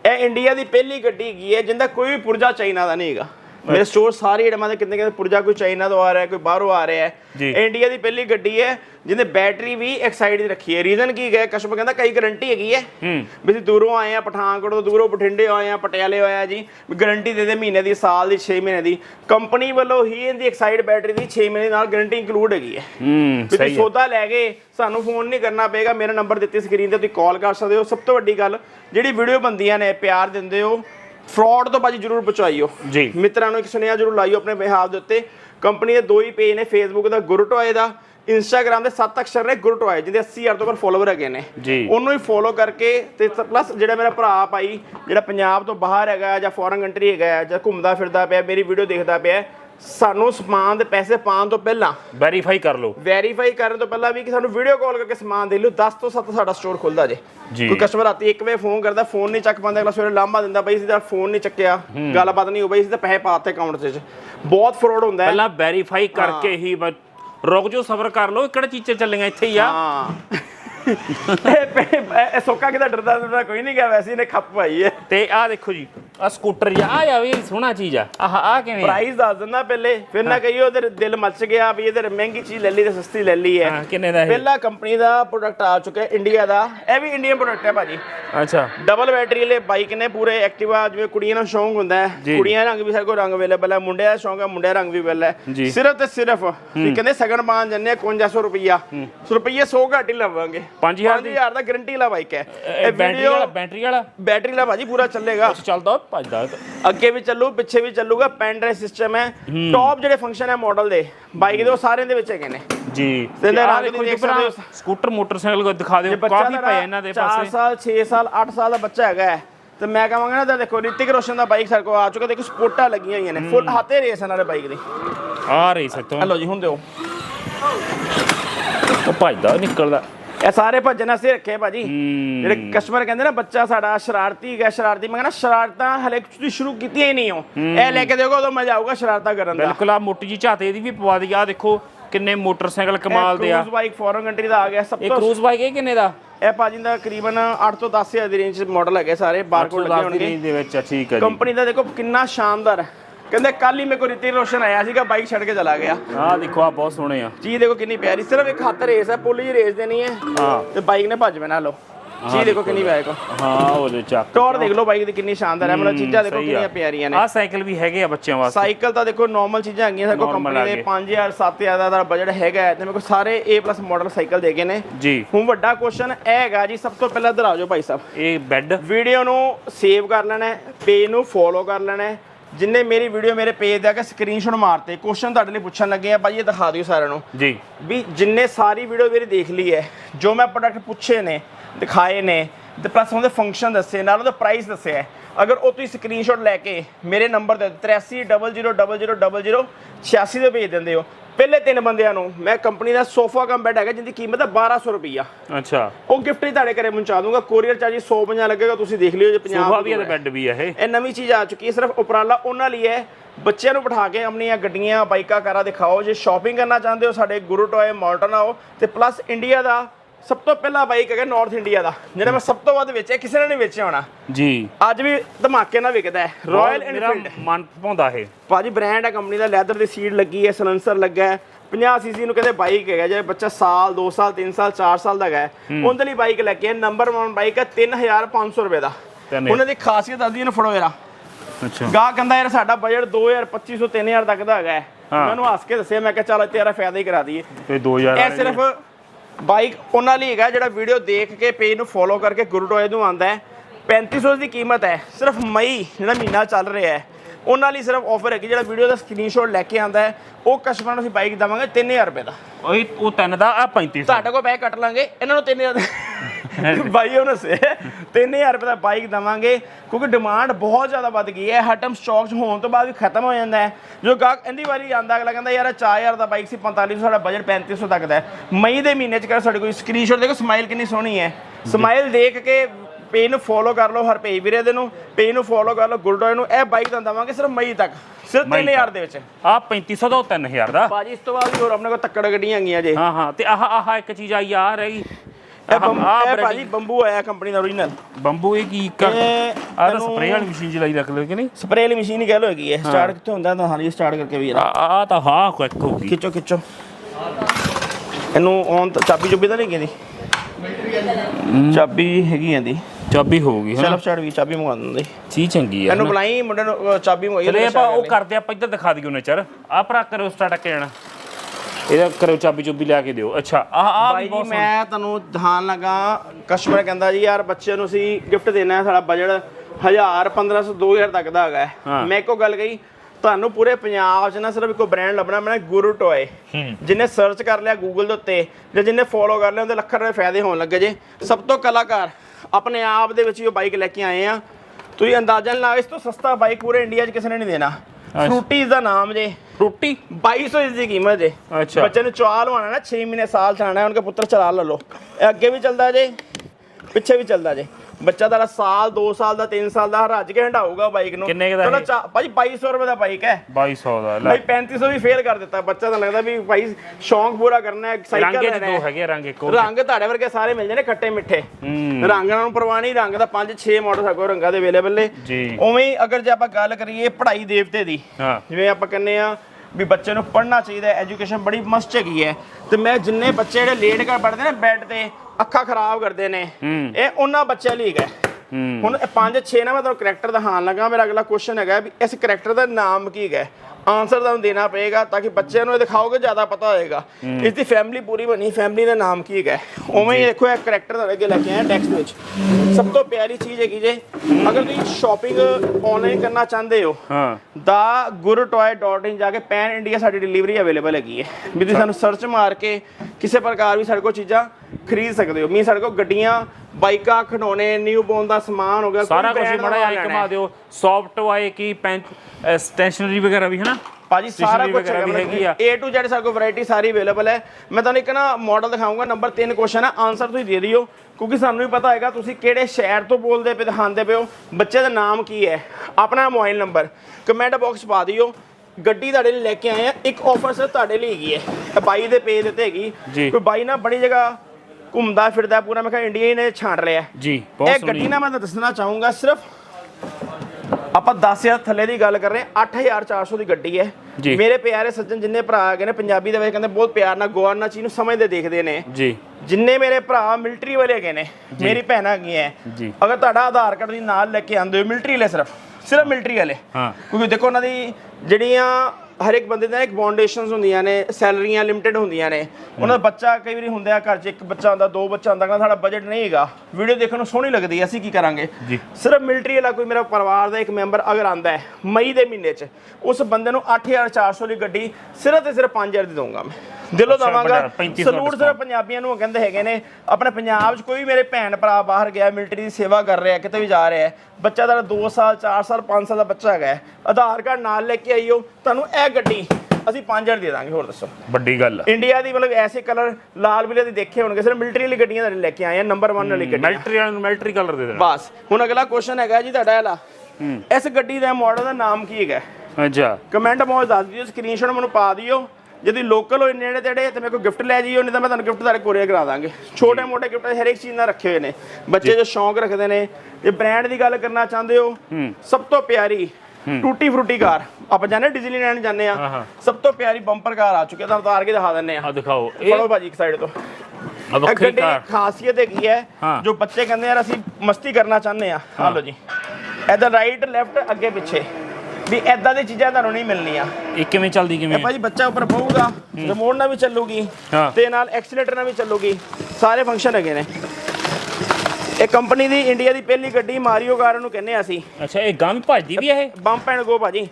ਇਹ ਇੰਡੀਆ ਦੀ ਪਹਿਲੀ ਗੱਡੀ ਹੈਗੀ ਹੈ ਜਿੰਦਾ ਕੋਈ ਵੀ ਪੁਰਜਾ ਚਾਈਨਾ ਦਾ ਨਹੀਂ ਹੈਗਾ। ਮੇਰੇ ਸਟੋਰ ਸਾਰੇ ਆਈਟਮਾਂ ਦੇ ਕਿੰਨੇ ਕਿੰਨੇ ਪੁਰਜਾ ਕੋਈ ਚਾਈਨਾ ਤੋਂ ਆ ਰਿਹਾ ਕੋਈ ਬਾਹਰੋਂ ਆ ਰਿਹਾ। ਹੈ। ਇੰਡੀਆ ਦੀ ਪਹਿਲੀ ਗੱਡੀ ਹੈ ਜਿਹਨੇ ਬੈਟਰੀ ਵੀ ਇੱਕ ਸਾਈਡ ਦੀ ਰੱਖੀ ਹੈ। ਰੀਜ਼ਨ ਕੀ ਹੈ? ਕਸਟਮਰ ਕਹਿੰਦਾ ਕਈ ਗਾਰੰਟੀ ਹੈਗੀ ਹੈ। ਵੀ ਅਸੀਂ ਦੂਰੋਂ ਆਏ ਆ ਪਠਾਨਕੋਟ ਤੋਂ ਦੂਰੋਂ ਬਠਿੰਡੇ ਆਏ ਆ ਪਟਿਆਲੇ ਆਏ ਆ ਜੀ ਗਾਰੰਟੀ ਦੇ ਦੇ ਮਹੀਨੇ ਦੀ ਸਾਲ ਦੀ 6 ਮਹੀਨੇ ਦੀ। ਕੰਪਨੀ ਵੱਲੋਂ ਹੀ ਇਹਦੀ ਇੱਕ ਸਾਈਡ ਬੈਟਰੀ ਦੀ 6 ਮਹੀਨੇ ਨਾਲ ਗਾਰੰਟੀ ਇਨਕਲੂਡ ਹੈਗੀ ਹੈ। ਹੂੰ ਸਹੀ ਸੌਦਾ ਲੈ ਗਏ ਸਾਨੂੰ ਫੋਨ ਨਹੀਂ ਕਰਨਾ ਪਏਗਾ ਮੇਰਾ ਨੰਬਰ ਦਿੱਤੀ ਸਕਰੀਨ ਤੇ ਤੁਸੀਂ ਕਾਲ ਕਰ ਸਕਦੇ ਹੋ। ਸਭ ਤੋਂ ਵੱਡੀ ਗੱਲ ਜਿਹੜੀ ਵੀਡੀਓ ਬੰਦੀਆਂ ਨੇ ਪਿਆਰ ਦਿੰਦੇ ਹੋ ਫਰਾਡ ਤੋਂ ਬਾਜੀ ਜ਼ਰੂਰ ਬਚਾਈਓ ਜੀ। ਮਿੱਤਰਾਂ ਨੂੰ ਇੱਕ ਸੁਨੇਹਾ ਜ਼ਰੂਰ ਲਾਈਓ ਆਪਣੇ ਬਿਹਾਫ ਦੇ ਉੱਤੇ। ਕੰਪਨੀ ਦੇ ਦੋ ਹੀ ਪੇਜ ਨੇ ਫੇਸਬੁੱਕ ਦਾ ਗੁਰੂ ਟੋਏ ਦਾ ਇੰਸਟਾਗ੍ਰam ਦੇ ਸੱਤ ਅਕਸ਼ਰ ਨੇ ਗੁਰੂ ਟੋਏ ਜਿਹਦੇ 80000 ਤੋਂ ਉੱਪਰ ਫੋਲੋਵਰ ਹੈਗੇ ਨੇ। ਜੀ। ਉਹਨੂੰ ਹੀ ਫੋਲੋ ਕਰਕੇ ਤੇ ਪਲੱਸ ਜਿਹੜਾ ਮੇਰਾ ਭਰਾ ਭਾਈ ਜਿਹੜਾ ਪੰਜਾਬ ਤੋਂ ਬਾਹਰ ਹੈਗਾ ਜਾਂ ਫੋਰਨ ਕੰਟਰੀ ਹੈਗਾ ਜਾਂ ਘੁੰਮਦਾ ਫਿਰਦਾ ਪਿਆ ਮੇਰੀ ਵੀਡੀਓ ਦੇਖਦਾ ਪਿਆ ਸਾਨੂੰ ਸਮਾਨ ਦੇ ਪੈਸੇ ਪਾਉਣ ਤੋਂ ਪਹਿਲਾਂ ਵੈਰੀਫਾਈ ਕਰ ਲਓ। ਵੈਰੀਫਾਈ ਕਰਨ ਤੋਂ ਪਹਿਲਾਂ ਵੀ ਕਿ ਸਾਨੂੰ ਵੀਡੀਓ ਕਾਲ ਕਰਕੇ ਸਮਾਨ ਦੇ ਲਿਓ 10 ਤੋਂ 7 ਸਾਡਾ ਸਟੋਰ ਖੁੱਲਦਾ ਜੇ। ਜੀ। ਕੋਈ ਕਸਟਮਰ ਰਾਤੀ 1 ਵਜੇ ਫੋਨ ਕਰਦਾ ਫੋਨ ਨਹੀਂ ਚੱਕ ਪਾਉਂਦਾ ਅਗਲਾ ਸਵੇਰੇ ਲਾਂਭਾ ਦਿੰਦਾ ਬਈ ਸਿੱਧਾ ਫੋਨ ਨਹੀਂ ਚੱਕਿਆ ਗੱਲਬਾਤ ਨਹੀਂ ਹੋ ਬਈ ਸਿੱਧਾ ਪੈਸੇ ਪਾਤੇ ਅਕਾਊਂਟ 'ਚ ਬਹੁਤ ਫਰਾਡ ਹੁੰਦਾ ਹੈ। ਪਹਿਲਾਂ ਵੈਰੀਫਾਈ ਕਰਕੇ ਹੀ। ਬ- ਰੁਕ ਜਾਓ ਸਬਰ ਕਰ ਲਓ ਕਿਹੜਾ ਚੀਜ਼ਾਂ ਚੱਲੀਆਂ ਇੱਥੇ ਹੀ ਆ? ਹਾਂ। ਇਹ ਸੋਕਾ ਕਿਦਾ ਡਰਦਾ ਡਰਦਾ ਕੋਈ ਨਹੀਂ ਗਿਆ ਵੈਸੇ ਇਹਨੇ ਖੱਪ ਪਾਈ ਹੈ। ਤੇ ਆਹ ਦੇਖੋ ਜੀ ਆ ਸਕੂਟਰ ਜਿਹਾ ਆ ਜਾ ਵੀ ਸੋਹਣਾ ਚੀਜ਼ ਆ। ਆਹ ਆ ਕਿਵੇਂ ਆ? ਪ੍ਰਾਈਸ ਦੱਸ ਦਿੰਦਾ ਪਹਿਲੇ ਫਿਰ ਨਾ ਕਹੀਓ ਉਹਦੇ ਦਿਲ ਮੱਚ ਗਿਆ ਵੀ ਇਹਦੇ ਮਹਿੰਗੀ ਚੀਜ਼ ਲੈ ਲਈ ਤੇ ਸਸਤੀ ਲੈ ਲਈ ਹੈ। ਹਾਂ ਕਿੰਨੇ ਦਾ ਇਹ? ਪਹਿਲਾ ਕੰਪਨੀ ਦਾ ਪ੍ਰੋਡਕਟ ਆ ਚੁੱਕਿਆ ਇੰਡੀਆ ਦਾ। ਇਹ ਵੀ ਇੰਡੀਅਨ ਪ੍ਰੋਡਕਟ ਹੈ ਭਾਜੀ। ਅੱਛਾ। ਡਬਲ ਬੈਟਰੀ ਵਾਲੇ ਬਾਈਕ ਨੇ ਪੂਰੇ ਐਕਟਿਵਾ ਜਿਵੇਂ ਕੁੜੀਆਂ ਨੂੰ ਸ਼ੌਂਕ ਹੁੰਦਾ ਹੈ। ਕੁੜੀਆਂ ਰੰਗ ਵੀ ਸਾਡੇ ਕੋਲ ਰੰਗ ਅਵੇਲੇਬਲ ਹੈ ਮੁੰਡਿਆਂ ਦਾ ਸ਼ੌਂਕ ਹੈ ਮੁੰਡਿਆਂ ਰੰਗ ਵੀ ਅਵੇਲੇਬਲ ਹੈ। ਸਿਰਫ ਤੇ ਸਿਰਫ ਤੁਸੀਂ ਕਹਿੰਦੇ ਸਗਨ ਪਾਉਣ ਜੰਨੇ 5100 ਰੁਪਈਆ। ਸੋ ਰੁਪਈਏ 100 ਘੱਟ ਹੀ ਲਵਾਂਗੇ। 5000 ਦੀ? 5000 ਦਾ ਗਾਰੰਟੀ ਵਾਲਾ ਬਾਈਕ ਹੈ। ਇਹ ਬੈਟਰੀ ਵਾਲਾ ਬੈਟਰੀ ਵਾਲਾ? ਬੈਟਰੀ ਵਾਲਾ ਭਾਜੀ ਪੂਰਾ ਚੱਲੇਗਾ। ਚੱਲਦਾ ਭੱਜਦਾ ਅੱਗੇ ਵੀ ਚੱਲੂ ਪਿੱਛੇ ਵੀ ਚੱਲੂਗਾ ਪੈਨ ਡਰਾਈਵ ਸਿਸਟਮ ਹੈ। ਟੌਪ ਜਿਹੜੇ ਫੰਕਸ਼ਨ ਹੈ ਮਾਡਲ ਦੇ ਬਾਈਕ ਦੇ ਉਹ ਸਾਰਿਆਂ ਦੇ ਵਿੱਚ ਹੈਗੇ ਨੇ। ਜੀ। ਹੋ। ਸਕੂਟਰ ਮੋਟਰਸਾਈਕਲ ਕੋ ਦਿਖਾ ਦਿਓ। ਕਾਫੀ ਪਏ ਇਹਨਾਂ ਦੇ 4 ਪਾਸੇ ਸਾਲ 6 ਸਾਲ 8 ਸਾਲ ਦਾ ਬੱਚਾ ਹੈਗਾ ਹੈ, ਤੇ ਮੈਂ ਕਹਾਂਗਾ ਨਾ ਤਾਂ ਦੇਖੋ ਰਿਤਿਕ ਰੋਸ਼ਨ ਦਾ ਬਾਈਕ ਸਾਡੇ ਆ ਚੁੱਕਾ। ਦੇਖੋ ਸਪੋਰਟਾਂ ਲੱਗੀਆਂ ਹੋਈਆਂ ਨੇ। ਫੁੱਲ ਹੱਥੇ ਰੇਸ ਇਹਨਾਂ ਦੇ ਬਾਈਕ ਦੀ। ਆ ਰਹੀ ਸਕਤੋਂ ਹਲੋ ਜੀ ਹੁਣ ਦਿਓ। ਉਹ ਭੱਜਦਾ ਨਿਕਲਦਾ। ਇਹ ਸਾਰੇ ਭੱਜਣ ਵਾਸਤੇ ਰੱਖੇ ਭਾਜੀ। ਜਿਹੜੇ ਕਸਟਮਰ ਕਹਿੰਦੇ ਨਾ ਬੱਚਾ ਸਾਡਾ ਸ਼ਰਾਰਤੀ ਹੈ ਸ਼ਰਾਰਤੀ। ਮੈਂ ਕਹਿੰਦਾ ਸ਼ਰਾਰਤਾਂ ਹਲੇ ਤੁਸੀਂ ਸ਼ੁਰੂ ਕੀਤੀਆਂ ਹੀ ਨਹੀਂ ਹੋ। ਇਹ ਲੈ ਕੇ ਦੇਖੋ ਉਦੋਂ ਮਜ਼ਾ ਆਊਗਾ ਸ਼ਰਾਰਤਾਂ ਕਰਨ ਦਾ। ਬਿਲਕੁਲ ਆ ਮੋਟੀ ਜੀ ਝਾਤੇ ਦੀ ਵੀ ਪਵਾ ਦੀ। ਆ ਦੇਖੋ ਕਿੰਨੇ ਮੋਟਰਸਾਈਕਲ ਕਮਾਲ ਦੇ ਆ। ਕਰੂਜ਼ ਬਾਈਕ ਫੋਰਨ ਕੰਟਰੀ ਦਾ ਆ ਗਿਆ ਸਭ ਇਹ ਤੋਂ ਕਰੂਜ਼ ਬਾਈਕ ਇਹ ਕਿੰਨੇ ਦਾ? ਇਹ ਭਾਜੀ ਦਾ ਤਕਰੀਬਨ 8 ਤੋਂ 10 ਹਜ਼ਾਰ ਦੀ ਰੇਂਜ ਮਾਡਲ ਹੈਗੇ ਸਾਰੇ ਬਾਰਕੋਡ ਲੱਗੇ 10 ਦੀ ਹੋਣਗੇ ਰੇਂਜ ਦੇ ਵਿੱਚ ਆ ਠੀਕ ਹੈ ਜੀ। ਕੰਪਨੀ ਦਾ ਦੇਖੋ ਕਿੰਨਾ ਸ਼ਾਨਦਾਰ ਹੈ। ਕਹਿੰਦੇ ਕੱਲ ਹੀ ਮੇਰੇ ਕੋਲ ਰਿਤਿਕ ਰੋਸ਼ਨ ਆਇਆ ਸੀਗਾ ਬਾਈਕ ਛੱਡ ਕੇ ਚਲਾ ਗਿਆ। ਆ ਦੇਖੋ ਆ ਬਹੁਤ ਸੋਹਣੇ ਆ। ਚੀਜ਼ ਦੇਖੋ ਕਿੰਨੀ ਪਿਆਰੀ ਸਿਰਫ ਇੱਕ ਹੱਥ ਰੇਸ ਹੈ ਪੁੱਲ ਰੇਸ ਦੇਣੀ ਹੈ। ਹਾਂ। ਤੇ ਬਾਈਕ ਨੇ ਭੱਜ ਪੈਣਾ ਲੋ ਚੀਜ਼ ਦੇਖੋ ਕਿੰਨੀ ਪਿਆਰੀ ਕੋ ਹਾਂ ਉਹਦੇ ਚੱਕ ਟੌਰ ਦੇਖ ਲਓ ਬਾਈਕ ਦੀ ਕਿੰਨੀ ਸ਼ਾਨਦਾਰ ਹੈ। ਮਤਲਬ ਚੀਜ਼ਾਂ ਦੇਖੋ ਕਿੰਨੀਆਂ ਪਿਆਰੀਆਂ ਨੇ। ਆ ਸਾਈਕਲ ਵੀ ਹੈਗੇ ਆ ਬੱਚਿਆਂ ਵਾਸਤੇ। ਸਾਈਕਲ ਤਾਂ ਦੇਖੋ ਨਾਰਮਲ ਚੀਜ਼ਾਂ ਹੈਗੀਆਂ ਸਾਡੇ ਕੋਲ ਕੰਪਨੀ ਦੇ ਗਏ। 5000 7000 ਦਾ ਬਜਟ ਹੈਗਾ ਤੇ ਮੇਰੇ ਕੋਲ ਸਾਰੇ A+ ਮਾਡਲ ਸਾਈਕਲ ਦੇ ਗਏ ਨੇ। ਜੀ। ਹੁਣ ਵੱਡਾ ਕੁਐਸਚਨ ਇਹ ਹੈਗਾ ਜੀ ਸਭ ਤੋਂ ਪਹਿਲਾਂ ਜਾਓ ਭਾਈ ਸਾਹਿਬ। ਇਹ ਬੈੱਡ ਵੀਡੀਓ ਨੂੰ ਸੇਵ ਕਰ ਲੈਣਾ ਹੈ ਪੇਜ ਨੂੰ ਫੋਲੋ ਕਰ ਲੈਣਾ ਹੈ। ਜਿੰਨੇ ਮੇਰੀ ਵੀਡੀਓ ਮੇਰੇ ਪੇਜ ਦੇ ਆ ਕੇ ਸਕਰੀਨਸ਼ਾਟ ਮਾਰਤੇ ਕੁਐਸਚਨ ਤੁਹਾਡੇ ਲਈ ਪੁੱਛਣ ਲੱਗੇ ਆ ਭਾਈ ਇਹ ਦਿਖਾ ਦਿਓ ਸਾਰਿਆਂ ਨੂੰ। ਜੀ। ਵੀ ਜਿੰਨੇ ਸਾਰੀ ਵੀਡੀਓ ਮੇਰੀ ਦੇਖ ਲਈ ਹੈ ਜੋ ਮੈਂ ਪ੍ਰੋਡਕਟ ਪੁੱਛੇ ਨੇ ਦਿਖਾਏ ਨੇ ਤੇ ਪਲੱਸ ਉਹਦੇ ਫੰਕਸ਼ਨ ਦੱਸੇ ਨਾਲ ਉਹਦਾ ਪ੍ਰਾਈਸ ਦੱਸਿਆ ਹੈ ਅਗਰ ਉਹ ਤੁਸੀਂ ਸਕਰੀਨਸ਼ਾਟ ਲੈ ਕੇ ਮੇਰੇ ਨੰਬਰ ਤੇ 8300000086 ਦੇ ਭੇਜ ਦਿੰਦੇ ਹੋ। ਪਹਿਲੇ ਤਿੰਨ ਬੰਦਿਆਂ ਨੂੰ ਮੈਂ ਕੰਪਨੀ ਦਾ ਸੋਫਾ ਕਮ ਬੈੱਡ ਹੈਗਾ ਜਿਹਦੀ ਕੀਮਤ ਹੈ 1200 ਰੁਪਈਆ। ਅੱਛਾ। ਉਹ ਗਿਫਟ ਹੀ ਤੁਹਾਡੇ ਘਰੇ ਪਹੁੰਚਾ ਦੂੰਗਾ। ਕੋਰੀਅਰ ਚਾਰਜ 150 ਲੱਗੇਗਾ ਤੁਸੀਂ ਦੇਖ ਲਿਓ ਜੇ 50 ਸੋਫਾ ਵੀ ਇਹਦਾ ਬੈੱਡ ਵੀ ਇਹ। ਇਹ ਨਵੀਂ ਚੀਜ਼ ਆ ਚੁੱਕੀ ਹੈ ਸਿਰਫ ਉਪਰਾਲਾ ਉਹਨਾਂ ਲਈ ਹੈ। ਬੱਚਿਆਂ ਨੂੰ ਬਿਠਾ ਕੇ ਆਪਣੀਆਂ ਗੱਡੀਆਂ ਬਾਈਕਾਂ ਕਾਰਾਂ ਦਿਖਾਓ। ਜੇ ਸ਼ਾਪਿੰਗ ਕਰਨਾ ਚਾਹੁੰਦੇ ਹੋ ਸਾਡੇ ਗੁਰੂ ਟੋਏ ਮਾਲਟਨ ਆਓ। ਤੇ ਪਲੱਸ ਇੰਡੀਆ ਦਾ ਸਭ ਤੋਂ ਪਹਿਲਾ ਬਾਈਕ ਹੈਗਾ ਨਾਰਥ ਇੰਡੀਆ ਦਾ। ਜਿਹੜਾ ਮੈਂ ਸਭ ਤੋਂ ਵੱਧ ਵੇਚਿਆ ਕਿਸੇ ਨੇ ਨਹੀਂ ਵੇਚਿਆ ਹੋਣਾ। ਜੀ। ਅੱਜ ਵੀ ਧਮਾਕੇ ਨਾਲ ਵਿਕਦਾ ਹੈ। ਰਾਇਲ ਮੇਰਾ ਐਨਫੀਲਡ ਮਨ ਪਾਉਂਦਾ ਇਹ। ਭਾਜੀ ਬ੍ਰਾਂਡ ਹੈ ਕੰਪਨੀ ਦਾ ਲੈਦਰ ਦੀ ਸੀਟ ਲੱਗੀ ਹੈ ਸਲੈਂਸਰ ਲੱਗਾ ਹੈ। 50 ਸੀਸੀ ਨੂੰ ਕਹਿੰਦੇ ਬਾਈਕ ਹੈਗਾ ਜੇ ਬੱਚਾ ਸਾਲ 2 ਸਾਲ 3 ਸਾਲ 4 ਸਾਲ ਦਾ ਹੈ, ਉਹਦੇ ਲਈ ਬਾਈਕ ਲੈ ਕੇ ਨੰਬਰ 1 ਬਾਈਕ ਹੈ 3500 ਰੁਪਏ ਦਾ। ਉਹਨਾਂ ਦੀ ਖਾਸੀਅਤ ਦੱਸਦੀ ਇਹਨੂੰ ਫੜੋ ਯਾਰਾ। ਅੱਛਾ। ਗਾਹ ਕਹਿੰਦਾ ਯਾਰ ਸਾਡਾ ਬਜਟ 2000 2500 3000 ਤੱਕ ਦਾ ਹੈਗਾ। ਮੈਨੂੰ ਹੱਸ ਕੇ ਦੱਸਿਆ ਮੈਂ ਕਿਹਾ ਚੱਲ ਤੇਰਾ ਫਾਇਦਾ ਹੀ ਕਰਾ ਦਈਏ। ਤੇ 2000 ਇਹ ਸਿਰਫ ਬਾਈਕ ਉਹਨਾਂ ਲਈ ਹੈਗਾ ਜਿਹੜਾ ਵੀਡੀਓ ਦੇਖ ਕੇ ਪੇਜ ਨੂੰ ਫੋਲੋ ਕਰਕੇ ਗੁਰੂ ਟੋਏ ਨੂੰ ਆਂਦਾ ਹੈ। 3500 ਦੀ ਕੀਮਤ ਹੈ। ਸਿਰਫ ਮਈ ਜਿਹੜਾ ਮਹੀਨਾ ਚੱਲ ਰਿਹਾ ਹੈ। ਉਹਨਾਂ ਲਈ ਸਿਰਫ ਆਫਰ ਹੈ ਕਿ ਜਿਹੜਾ ਵੀਡੀਓ ਦਾ ਸਕਰੀਨਸ਼ਾਟ ਲੈ ਕੇ ਆਂਦਾ ਹੈ ਉਹ ਕਸਟਮਰ ਨੂੰ ਅਸੀਂ ਬਾਈਕ ਦੇਵਾਂਗੇ 3000 ਰੁਪਏ ਦਾ। ਉਹ ਉਹ ਤਿੰਨ ਦਾ ਆ 3500 ਤੁਹਾਡੇ ਕੋਲ ਬੈਗ ਕੱਟ ਲਾਂਗੇ ਇਹਨਾਂ ਨੂੰ 3000 ਬਾਈ ਉਹਨਾਂ ਸੇ 3000 ਰੁਪਏ ਦਾ ਬਾਈਕ ਦਵਾਂਗੇ ਕਿਉਂਕਿ ਡਿਮਾਂਡ ਬਹੁਤ ਜ਼ਿਆਦਾ ਵੱਧ ਗਈ ਹੈ ਹਰ ਟਾਈਮ ਸਟਾਕ 'ਚ ਹੋਣ ਤੋਂ ਬਾਅਦ ਵੀ ਖਤਮ ਹੋ ਜਾਂਦਾ ਹੈ। ਜੋ ਗਾਹਕ ਇਹਦੀ ਵਾਰੀ ਆਂਦਾ ਅਗਲਾ ਕਹਿੰਦਾ ਯਾਰ ਇਹ 4000 ਦਾ ਬਾਈਕ ਸੀ 4500 ਸਾਡਾ ਬਜਟ 3500 ਤੱਕ ਦਾ ਹੈ। ਮਈ ਦੇ ਮਹੀਨੇ 'ਚ ਕਰ ਸਾਡੇ ਕੋਈ ਸਕਰੀਨਸ਼ਾਟ ਦੇਖੋ ਸਮਾਈਲ ਕਿੰਨੀ ਸੋਹਣੀ ਹੈ। ਸਮਾਈਲ ਦੇਖ ਕੇ ਪੇਜ ਨੂੰ ਫੋਲੋ ਕਰ ਲਓ ਹਰ ਪੇਜ ਵੀਰੇ ਦੇ ਨੂੰ ਪੇਜ ਨੂੰ ਫੋਲੋ ਕਰ ਲਓ ਗੁਲਡੋਏ ਨੂੰ ਇਹ ਬਾਈਕ ਤੁਹਾਨੂੰ ਦਵਾਂਗੇ ਸਿਰਫ ਮਈ ਤੱਕ ਸਿਰਫ ਮਈ 3000 ਦੇ ਵਿੱਚ। ਆ 3500 ਦਾ ਉਹ 3000 ਦਾ। ਬਾਜੀ ਇਸ ਤੋਂ ਬਾਅਦ ਵੀ ਹੋਰ ਆਪਣੇ ਕੋਲ ਤੱਕੜ ਗੱਡੀਆਂ ਹੈਗੀਆਂ ਜੇ। ਹਾਂ ਹਾਂ ਤੇ ਆਹ ਆਹ ਇੱਕ ਚੀਜ਼ ਆਈ ਆ ਰਹੀ। ਇਹ ਬੰਬ- ਆਹ ਇਹ branding- ਭਾਜੀ ਬੰਬੂ ਆਇਆ ਕੰਪਨੀ ਦਾ ਓਰੀਜਨਲ ਬੰਬੂ ਇਹ ਕੀ ਕਰ ਇਹ ਆਹ ਤਾਂ ਸਪਰੇਅ ਵਾਲੀ ਮਸ਼ੀਨ ਚਲਾਈ ਰੱਖ ਲਓ ਕਿ ਨਹੀਂ? ਸਪਰੇਅ ਵਾਲੀ ਮਸ਼ੀਨ ਹੀ ਕਹਿ ਲੋ ਹੈਗੀ ਹੈ। ਸਟਾਰਟ ਕਿੱਥੇ ਹੁੰਦਾ ਤਾਂ ਹਾਂਜੀ ਸਟਾਰਟ ਕਰਕੇ ਵੀ ਆ ਆ ਤਾਂ ਹਾਂ ਕੁਇਕ ਹੋ ਗਈ। ਖਿੱਚੋ ਖਿੱਚੋ। ਇਹਨੂੰ ਔਨ ਚਾਬੀ ਚੁੱਬੀ ਤਾਂ ਨਹੀਂ ਚਾਬੀ ਹੈਗੀ ਇਹਦੀ। ਚਾਬੀ ਹੋਊਗੀ ਹਾਂ ਸੈਲਫ ਸਟਾਰਟ ਵੀ ਚਾਬੀ ਮੰਗਾ ਦਿੰਦੇ। ਚੀਜ਼ ਚੰਗੀ ਆ ਇਹਨੂੰ ਬੁਲਾਈ ਮੁੰਡੇ ਨੂੰ ਚਾਬੀ ਮੰਗਾਈ ਚਲੇ ਆਪਾਂ ਉਹ ਕਰਦੇ ਆਪਾਂ ਇੱਧਰ ਦਿਖਾ ਦਿਓ ਨੇਚਰ ਆ ਭਰਾ ਕਰੋ ਸਟਾਰਟ ਕੇ ਜਾਣਾ। ਇਹਦਾ ਕਰੋ ਚਾਬੀ ਚੁੱਬੀ ਲਿਆ ਕੇ ਦਿਓ। ਅੱਛਾ ਆ ਆ ਬਾਈ ਜੀ ਮੈਂ ਤੁਹਾਨੂੰ ਦਿਖਾਉਣ ਲੱਗਾ ਕਸਟਮਰ ਕਹਿੰਦਾ ਜੀ ਯਾਰ ਬੱਚੇ ਨੂੰ ਅਸੀਂ ਗਿਫਟ ਦੇਣਾ ਹੈ ਸਾਡਾ ਬਜਟ 1000 1500 2000 ਤੱਕ ਦਾ ਹੈਗਾ। ਮੈਂ ਇੱਕੋ ਗੱਲ ਕਹੀ ਤੁਹਾਨੂੰ ਪੂਰੇ ਪੰਜਾਬ 'ਚ ਨਾ ਸਿਰਫ ਇੱਕੋ ਬ੍ਰਾਂਡ ਲੱਭਣਾ ਮੈਂ ਗੁਰੂ ਟੋਏ। ਜਿਹਨੇ ਸਰਚ ਕਰ ਲਿਆ ਗੂਗਲ ਦੇ ਉੱਤੇ ਜਾਂ ਜਿਹਨੇ ਫੋਲੋ ਕਰ ਲਿਆ ਉਹਦੇ ਲੱਖਾਂ ਰੁਪਏ ਫਾਇਦੇ ਹੋਣ ਲੱਗੇ ਜੇ। ਸਭ ਤੋਂ ਕਲਾਕਾਰ ਆਪਣੇ ਆਪ ਦੇ ਵਿੱਚ ਹੀ ਉਹ ਬਾਈਕ ਲੈ ਕੇ ਆਏ ਆ। ਤੁਸੀਂ ਅੰਦਾਜ਼ਾ ਲਾ ਇਸ ਤੋਂ ਸਸਤਾ ਬਾਈਕ ਪੂਰੇ ਇੰਡੀਆ 'ਚ ਕਿਸੇ ਨੇ ਨਹੀਂ ਦੇਣਾ। ਫਰੂਟੀਜ਼ ਦਾ ਨਾਮ ਜੇ। ਰੋਟੀ? 2200 ਇਸ ਦੀ ਕੀਮਤ ਜੇ। ਅੱਛਾ। ਬੱਚੇ ਨੂੰ ਚਵਾ ਲਵਾਣਾ ਨਾ 6 ਮਹੀਨੇ ਸਾਲ ਚਲਾਣਾ ਹੈ ਉਨਕੇ ਪੁੱਤਰ ਚਲਾ ਲੈ ਲੋ ਇਹ ਅੱਗੇ ਵੀ ਚੱਲਦਾ ਜੇ ਪਿੱਛੇ ਵੀ ਚੱਲਦਾ ਜੇ। ਬੱਚਾ ਤੁਹਾਡਾ ਸਾਲ 2 ਸਾਲ ਦਾ 3 ਸਾਲ ਦਾ ਰੱਜ ਕੇ ਹੰਡਾਊਗਾ ਬਾਈਕ ਨੂੰ। ਕਿੰਨੇ ਦਾ ਚਲੋ ਭਾਜੀ 2200 ਰੁਪਏ ਦਾ ਬਾਈਕ ਹੈ। 2200 ਦਾ ਲੈ। ਭਾਈ 3500 ਵੀ ਫੇਲ ਕਰ ਦਿੱਤਾ। ਬੱਚਾ ਤਾਂ ਲੱਗਦਾ ਵੀ ਭਾਈ ਸ਼ੌਂਕ ਪੂਰਾ ਕਰਨਾ ਹੈ ਸਾਈਕਲ ਰੰਗੇ ਚ ਲੈਣਾ ਦੋ ਹੈ। ਹੈਗੇ ਰੰਗ ਇੱਕੋ ਰੰਗ ਤੁਹਾਡੇ ਵਰਗੇ ਸਾਰੇ ਮਿਲ ਜਾਣੇ ਖੱਟੇ ਮਿੱਠੇ। ਹੂੰ। ਰੰਗਾਂ ਨੂੰ ਪਰਵਾਹ ਨਹੀਂ ਰੰਗ ਦਾ 5 6 ਮਾਡਲ ਕੋਲ ਰੰਗਾਂ ਦੇ ਅਵੇਲੇਬਲ ਨੇ। ਜੀ। ਉਵੇਂ ਹੀ ਅਗਰ ਜੇ ਆਪਾਂ ਗੱਲ ਕਰੀਏ ਪੜ੍ਹਾਈ ਦੇਵਤੇ ਦੀ ਹਾਂ। ਜਿਵੇਂ ਆਪਾਂ ਕਹਿੰਦੇ ਆ ਵੀ ਬੱਚੇ ਨੂੰ ਪੜ੍ਹਨਾ ਚਾਹੀਦਾ ਹੈ ਐਜੂਕੇਸ਼ਨ ਬੜੀ ਮਸਟ ਹੈਗੀ ਹੈ। ਤੇ ਮੈਂ ਜਿੰਨੇ ਬੱਚੇ ਜਿਹੜੇ ਲੇਟ ਕਰ ਪੜਦੇ ਨੇ ਬੈੱਡ ਤੇ ਅੱਖਾਂ ਖਰਾਬ ਕਰਦੇ ਨੇ ਇਹ ਉਹਨਾਂ ਬੱਚਿਆਂ ਲਈ ਹੈ। ਹੁਣ ਇਹ 5 6 ਨਾ ਮੈਂ ਤੁਹਾਨੂੰ ਕਰੈਕਟਰ ਦਿਖਾਉਣ ਲੱਗਾ ਮੇਰਾ ਅਗਲਾ ਕੁਐਸਚਨ ਹੈਗਾ ਵੀ ਇਸ ਕਰੈਕਟਰ ਦਾ ਨਾਮ ਕੀ ਹੈ? ਆਨਸਰ ਤੁਹਾਨੂੰ ਦੇਣਾ ਪਏਗਾ ਤਾਂ ਕਿ ਬੱਚਿਆਂ ਨੂੰ ਇਹ ਦਿਖਾਓਗੇ ਜ਼ਿਆਦਾ ਪਤਾ ਹੋਏਗਾ। ਇਸ ਦੀ ਫੈਮਿਲੀ ਪੂਰੀ ਬਣੀ ਫੈਮਿਲੀ ਦਾ ਨਾਮ ਕੀ ਹੈ ਉਵੇਂ ਹੀ ਦੇਖੋ ਇਹ ਕਰੈਕਟਰ ਤੁਹਾਡੇ ਅੱਗੇ ਲੈ ਕੇ ਆਇਆ ਟੈਕਸਟ ਵਿੱਚ। ਸਭ ਤੋਂ ਪਿਆਰੀ ਚੀਜ਼ ਹੈਗੀ ਜੇ ਅਗਰ ਤੁਸੀਂ ਸ਼ਾਪਿੰਗ ਆਨਲਾਈਨ ਕਰਨਾ ਚਾਹੁੰਦੇ ਹੋ ਹਾਂ। ਦਾ gurutoy.in ਜਾ ਕੇ ਪੈਨ ਇੰਡੀਆ ਸਾਡੀ ਡਿਲੀਵਰੀ ਅਵੇਲੇਬਲ ਹੈਗੀ ਹੈ। ਵੀ ਤੁਸੀਂ ਸਾਨੂੰ ਸਰਚ ਮਾਰ ਕੇ ਕਿਸੇ ਪ੍ਰਕਾਰ ਵੀ ਸਾਡੇ ਕੋਲ ਚੀਜ਼ਾਂ ਖਰੀਦ ਸਕਦੇ ਹੋ। ਮੀ ਸਾਡੇ ਕੋਲ ਗੱਡੀਆਂ ਬਾਈਕਾਂ ਖਿਡੌਣੇ ਨਿਊ ਬੋਰਨ ਦਾ ਸਮਾਨ ਹੋ ਗਿਆ ਸਾਰਾ ਕੋਈ ਕੁਝ ਮੜਾ ਲੈਣਾ ਘੁਮਾ। ਦਿਓ। ਸੌਫਟ ਵਾਏ ਕੀ ਪੈਂਚ ਸਟੇਸ਼ਨਰੀ ਵਗੈਰਾ ਵੀ ਹੈ ਭਾਜੀ ਸਾਰਾ ਕੁਝ ਹੈਗੀ। ਆ। A to Z ਸਾਡੇ ਕੋਲ ਵੈਰਾਈਟੀ ਸਾਰੀ ਅਵੇਲੇਬਲ ਹੈ। ਮੈਂ ਤੁਹਾਨੂੰ ਇੱਕ ਨਾ ਮਾਡਲ ਦਿਖਾਊਂਗਾ ਨੰਬਰ 3 ਕੁਐਸਚਨ ਹੈ। ਆਨਸਰ ਤੁਸੀਂ ਦੇ ਦਿਓ ਕਿਉਂਕਿ ਸਾਨੂੰ ਵੀ ਪਤਾ ਹੈਗਾ ਤੁਸੀਂ ਕਿਹੜੇ ਸ਼ਹਿਰ ਤੋਂ ਬੋਲਦੇ ਪਏ ਦਿਖਾਉਂਦੇ ਪਏ ਹੋ। ਬੱਚੇ ਦਾ ਨਾਮ ਕੀ ਹੈ? ਆਪਣਾ ਮੋਬਾਈਲ ਨੰਬਰ ਕਮੈਂਟ ਬਾਕਸ ਪਾ ਦਿਓ। ਗੱਡੀ ਤੁਹਾਡੇ ਲਈ ਲੈ ਕੇ ਆਏ ਆ। ਇੱਕ ਆਫਰ ਸਿਰ ਤੁਹਾਡੇ ਲਈ ਹੈਗੀ ਹੈ। ਬਾਈ ਦੇ ਪੇਜ ਉੱਤੇ ਹੈਗੀ। ਕੋਈ ਬਾਈ ਨਾ ਬੜੀ ਜਗ੍ਹਾ ਘੁੰਮਦਾ ਫਿਰਦਾ ਪੂਰਾ ਮੈਂ ਕਿਹਾ ਇੰਡੀਆ ਹੀ ਨੇ ਛਾਂਟ ਲਿਆ। ਜੀ ਇਹ ਗੱਡੀ ਨਾ ਮੈਂ ਦੱਸਣਾ ਚਾਹੂੰਗਾ ਸਿਰਫ ਆਪਾਂ 10000 ਥੱਲੇ ਦੀ ਗੱਲ ਕਰ ਰਹੇ ਹਾਂ 8400 ਦੀ ਗੱਡੀ ਹੈ। ਮੇਰੇ ਪਿਆਰੇ ਸੱਜਣ ਜਿੰਨੇ ਭਰਾ ਹੈਗੇ ਨੇ ਪੰਜਾਬੀ ਦੇ ਵਿੱਚ ਕਹਿੰਦੇ ਬਹੁਤ ਪਿਆਰ ਨਾਲ ਗੌਰ ਚੀਜ਼ ਨੂੰ ਸਮਝਦੇ ਦੇਖਦੇ ਨੇ। ਜੀ। ਜਿੰਨੇ ਮੇਰੇ ਭਰਾ ਮਿਲਟਰੀ ਵਾਲੇ ਹੈਗੇ ਨੇ ਮੇਰੀ ਭੈਣਾਂ ਜੀ। ਅਗਰ ਤੁਹਾਡਾ ਆਧਾਰ ਕਾਰਡ ਦੀ ਨਾਲ ਲੈ ਕੇ ਆਂਦੇ ਹੋ ਮਿਲਟਰੀ ਵਾਲੇ ਸਿਰਫ ਸਿਰਫ ਮਿਲਟਰੀ ਵਾਲੇ। ਹਾਂ। ਕਿਉਂਕਿ ਦੇਖੋ ਉਹਨਾਂ ਦੀ ਜਿਹੜੀਆਂ ਹਰ ਇੱਕ ਬੰਦੇ ਦੀਆਂ ਇੱਕ ਬਾਉਂਡੇਸ਼ਨਸ ਹੁੰਦੀਆਂ ਨੇ ਸੈਲਰੀਆਂ ਲਿਮਟਿਡ ਹੁੰਦੀਆਂ ਨੇ। ਉਹਨਾਂ ਦਾ ਬੱਚਾ ਕਈ ਵਾਰੀ ਹੁੰਦਾ ਘਰ 'ਚ ਇੱਕ ਬੱਚਾ ਹੁੰਦਾ ਦੋ ਬੱਚਾ ਹੁੰਦਾ ਕਹਿੰਦਾ ਸਾਡਾ ਬਜਟ ਨਹੀਂ ਹੈਗਾ। ਵੀਡੀਓ ਦੇਖਣ ਨੂੰ ਸੋਹਣੀ ਲੱਗਦੀ ਹੈ ਅਸੀਂ ਕੀ ਕਰਾਂਗੇ। ਸਿਰਫ ਮਿਲਟਰੀ ਵਾਲਾ ਕੋਈ ਮੇਰਾ ਪਰਿਵਾਰ ਦਾ ਇੱਕ ਮੈਂਬਰ ਅਗਰ ਆਂਦਾ ਹੈ ਮਈ ਦੇ ਮਹੀਨੇ 'ਚ ਉਸ ਬੰਦੇ ਨੂੰ 8400 ਦੀ ਗੱਡੀ ਸਿਰਫ ਤੇ ਸਿਰਫ 5000 ਦੀ ਦਊਂਗਾ ਮੈਂ। ਦਿਲੋਂ ਦਵਾਂਗਾ। ਬੜਾ 3500 ਸਲੂਟ ਸਿਰਫ ਪੰਜਾਬੀਆਂ ਨੂੰ ਕਹਿੰਦੇ ਹੈਗੇ ਨੇ ਆਪਣੇ ਪੰਜਾਬ 'ਚ ਕੋਈ ਵੀ ਮੇਰੇ ਭੈਣ ਭਰਾ ਬਾਹਰ ਗਿਆ ਮਿਲਟਰੀ ਦੀ ਸੇਵਾ ਕਰ ਰਿਹਾ ਕਿਤੇ ਵੀ ਜਾ ਰਿਹਾ ਬੱਚਾ ਦਾ 2 ਸਾਲ 4 ਸਾਲ 5 ਸਾਲ ਦਾ ਬੱਚਾ ਹੈਗਾ ਹੈ, ਆਧਾਰ ਕਾਰਡ ਨਾਲ ਲੈ ਕੇ ਆਈਓ ਤੁਹਾਨੂੰ ਇਹ ਗੱਡੀ ਅਸੀਂ 5000 ਦੇ ਦਾਂਗੇ ਹੋਰ ਦੱਸੋ। ਵੱਡੀ ਗੱਲ ਆ। ਇੰਡੀਆ ਦੀ ਮਤਲਬ ਐਸੇ ਕਲਰ ਲਾਲ ਬਿਲੇ ਦੀ ਦੇਖੇ ਹੋਣਗੇ ਸਿਰ ਮਿਲਟਰੀ ਵਾਲੀ ਗੱਡੀਆਂ ਦਾ ਲੈ ਕੇ ਆਏ ਆ ਨੰਬਰ 1 ਵਾਲੀ ਗੱਡੀ ਮਿਲਟਰੀ ਵਾਲਿਆਂ ਨੂੰ ਮਿਲਟਰੀ ਕਲਰ ਦੇ ਦੇਣਾ। ਬਸ ਹੁਣ ਅਗਲਾ ਕੁਐਸਚਨ ਹੈਗਾ ਜੀ ਤੁਹਾਡਾ ਇਹਲਾ ਹੂੰ। ਇਸ ਗੱਡੀ ਦਾ ਮਾਡਲ ਦਾ ਨਾਮ ਕੀ ਹੈਗਾ? ਅੱਛਾ। ਕਮੈਂਟ ਬਾਕਸ ਦੱਸ ਦਿਓ ਸਕਰੀਨਸ਼ਾਟ ਮੈਨੂੰ ਪਾ ਦਿਓ। ਜੇ ਲੋਕਲ ਹੋਏ ਨੇੜੇ ਤੇੜੇ ਤੇ ਮੇਰੇ ਕੋਲ ਗਿਫਟ ਲੈ ਜਿਓ ਨਹੀਂ ਤਾਂ ਮੈਂ ਤੁਹਾਨੂੰ ਗਿਫਟ ਤੁਹਾਡੇ ਕੋਰੀਅਰ ਕਰਾ ਦਾਂਗੇ ਛੋਟੇ ਮੋਟੇ ਗਿਫਟ ਹਰ ਇੱਕ ਚੀਜ਼ ਨਾਲ ਰੱਖੇ ਹੋਏ ਨੇ ਬੱਚੇ ਜੋ ਸ਼ੌਂਕ ਰੱਖਦੇ ਨੇ ਜੇ ਬ੍ਰਾਂਡ ਦੀ ਗੱਲ ਕਰਨਾ ਚਾਹੁੰਦੇ ਹੋ ਹੂੰ ਸਭ ਤੋਂ ਪਿਆਰੀ ਟੂਟੀ ਫਰੂਟੀ ਕਾਰ ਆਪਾਂ ਜਾਂਦੇ ਡਿਜ਼ਨੀਲੈਂਡ ਜਾਂਦੇ ਹਾਂ, ਆ ਹਾਂ। ਸਭ ਤੋਂ ਪਿਆਰੀ ਬੰਪਰ ਕਾਰ ਆ ਚੁੱਕੀ ਹੈ ਤੁਹਾਨੂੰ ਉਤਾਰ ਕੇ ਦਿਖਾ ਦਿੰਨੇ ਆ ਆ ਦਿਖਾਓ ਇਹ ਫੜੋ ਭਾਜੀ ਇੱਕ ਸਾਈਡ ਤੋਂ ਆ ਵੱਖਰੀ ਕਾਰ ਖਾਸੀਅਤ ਹੈਗੀ ਹੈ ਹਾਂ। ਜੋ ਬੱਚੇ ਕਹਿੰਦੇ ਯਾਰ ਅਸੀਂ ਮਸਤੀ ਕਰਨਾ ਚਾਹੁੰਦੇ ਆ ਆ ਲਓ ਜੀ ਇਹਦਾ ਰਾਈਟ ਲੈਫਟ ਅੱਗੇ ਪਿੱਛੇ ਵੀ ਐਦਾਂ ਦੀ ਚੀਜ਼ਾਂ ਤੁਹਾਨੂੰ ਨਹੀਂ ਮਿਲਣੀਆਂ। ਇਹ ਕਿਵੇਂ ਚੱਲਦੀ ਇਹ ਕਿਵੇਂ ਭਾਜੀ ਬੱਚਾ ਉੱਪਰ ਬਹੂਗਾ ਰਿਮੋਟ ਨਾਲ ਵੀ ਚੱਲੂਗੀ ਹਾਂ। ਤੇ ਨਾਲ ਐਕਸੀਲੇਟਰ ਨਾਲ ਵੀ ਚੱਲੂਗੀ। ਸਾਰੇ ਫੰਕਸ਼ਨ ਹੈਗੇ ਨੇ। ਇਹ ਕੰਪਨੀ ਦੀ ਇੰਡੀਆ ਦੀ ਪਹਿਲੀ ਗੱਡੀ ਮਾਰੀਓ ਕਾਰ ਨੂੰ ਕਹਿੰਦੇ ਆ ਅਸੀਂ। ਅੱਛਾ ਇਹ ਗਾਂ ਵੀ ਭੱਜਦੀ ਵੀ ਆ ਇਹ? ਬੰਪ ਐਂਡ ਗੋ ਭਾਜੀ।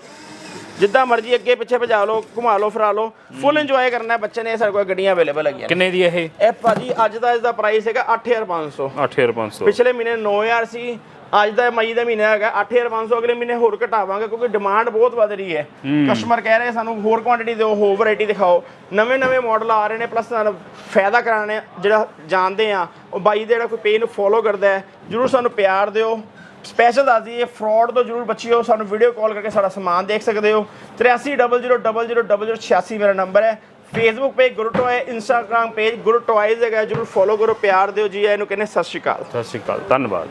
ਜਿੱਦਾਂ ਮਰਜ਼ੀ ਅੱਗੇ ਪਿੱਛੇ ਭਜਾ ਲਓ ਘੁਮਾ ਲਓ ਫਿਰਾ ਲਓ ਫੁੱਲ ਇੰਜੋਏ ਕਰਨਾ ਹੈ ਬੱਚੇ ਨੇ ਇਹ ਸਾਡੇ ਕੋਲ ਗੱਡੀਆਂ ਅਵੇਲੇਬਲ ਹੈਗੀਆਂ ਨੇ। ਕਿੰਨੇ ਦੀ ਇਹ? ਇਹ ਭਾਜੀ ਅੱਜ ਦਾ ਇਸ ਦਾ ਪ੍ਰਾਈਸ ਹੈਗਾ 8500 8500 ਪਿਛਲੇ ਮਹੀਨੇ 9000 ਸੀ ਅੱਜ ਦਾ ਮਈ ਦਾ ਮਹੀਨਾ ਹੈਗਾ 8500 ਅਗਲੇ ਮਹੀਨੇ ਹੋਰ ਘਟਾਵਾਂਗੇ ਕਿਉਂਕਿ ਡਿਮਾਂਡ ਬਹੁਤ ਵਧ ਰਹੀ ਹੈ। ਕਸਟਮਰ ਕਹਿ ਰਹੇ ਸਾਨੂੰ ਹੋਰ ਕੁਆਂਟੀਟੀ ਦਿਓ ਹੋਰ ਵੈਰਾਈਟੀ ਦਿਖਾਓ। ਨਵੇਂ ਨਵੇਂ ਮਾਡਲ ਆ ਰਹੇ ਨੇ ਪਲੱਸ ਸਾਨੂੰ ਫਾਇਦਾ ਕਰਾਣੇ ਜਿਹੜਾ ਜਾਣਦੇ ਆ ਉਹ ਬਾਈ ਦੇ ਜਿਹੜਾ ਕੋਈ ਪੇਜ ਨੂੰ ਫੋਲੋ ਕਰਦਾ ਹੈ ਜਰੂਰ ਸਾਨੂੰ ਪਿਆਰ ਦਿਓ। ਸਪੈਸ਼ਲ ਦੱਸ ਦਈਏ ਫਰਾਡ ਤੋਂ ਜਰੂਰ ਬਚਿਓ ਸਾਨੂੰ ਵੀਡੀਓ ਕਾਲ ਕਰਕੇ ਸਾਡਾ ਸਮਾਨ ਦੇਖ ਸਕਦੇ ਹੋ। 8300000086 ਮੇਰਾ ਨੰਬਰ ਹੈ। ਫੇਸਬੁੱਕ ਪੇਜ ਗੁਰੂ ਟੋਏ ਇੰਸਟਾਗ੍ਰam ਪੇਜ ਗੁਰੂ ਟੋਇਜ਼ ਹੈਗਾ ਜਰੂਰ ਫੋਲੋ ਕਰੋ ਪਿਆਰ ਦਿਓ ਜੀ ਇਹਨੂੰ ਕਹਿੰਦੇ ਸਤਿ ਸ਼੍ਰੀ ਅਕਾਲ। ਸਤਿ ਸ਼੍ਰੀ ਅਕਾਲ ਧੰਨਵਾਦ।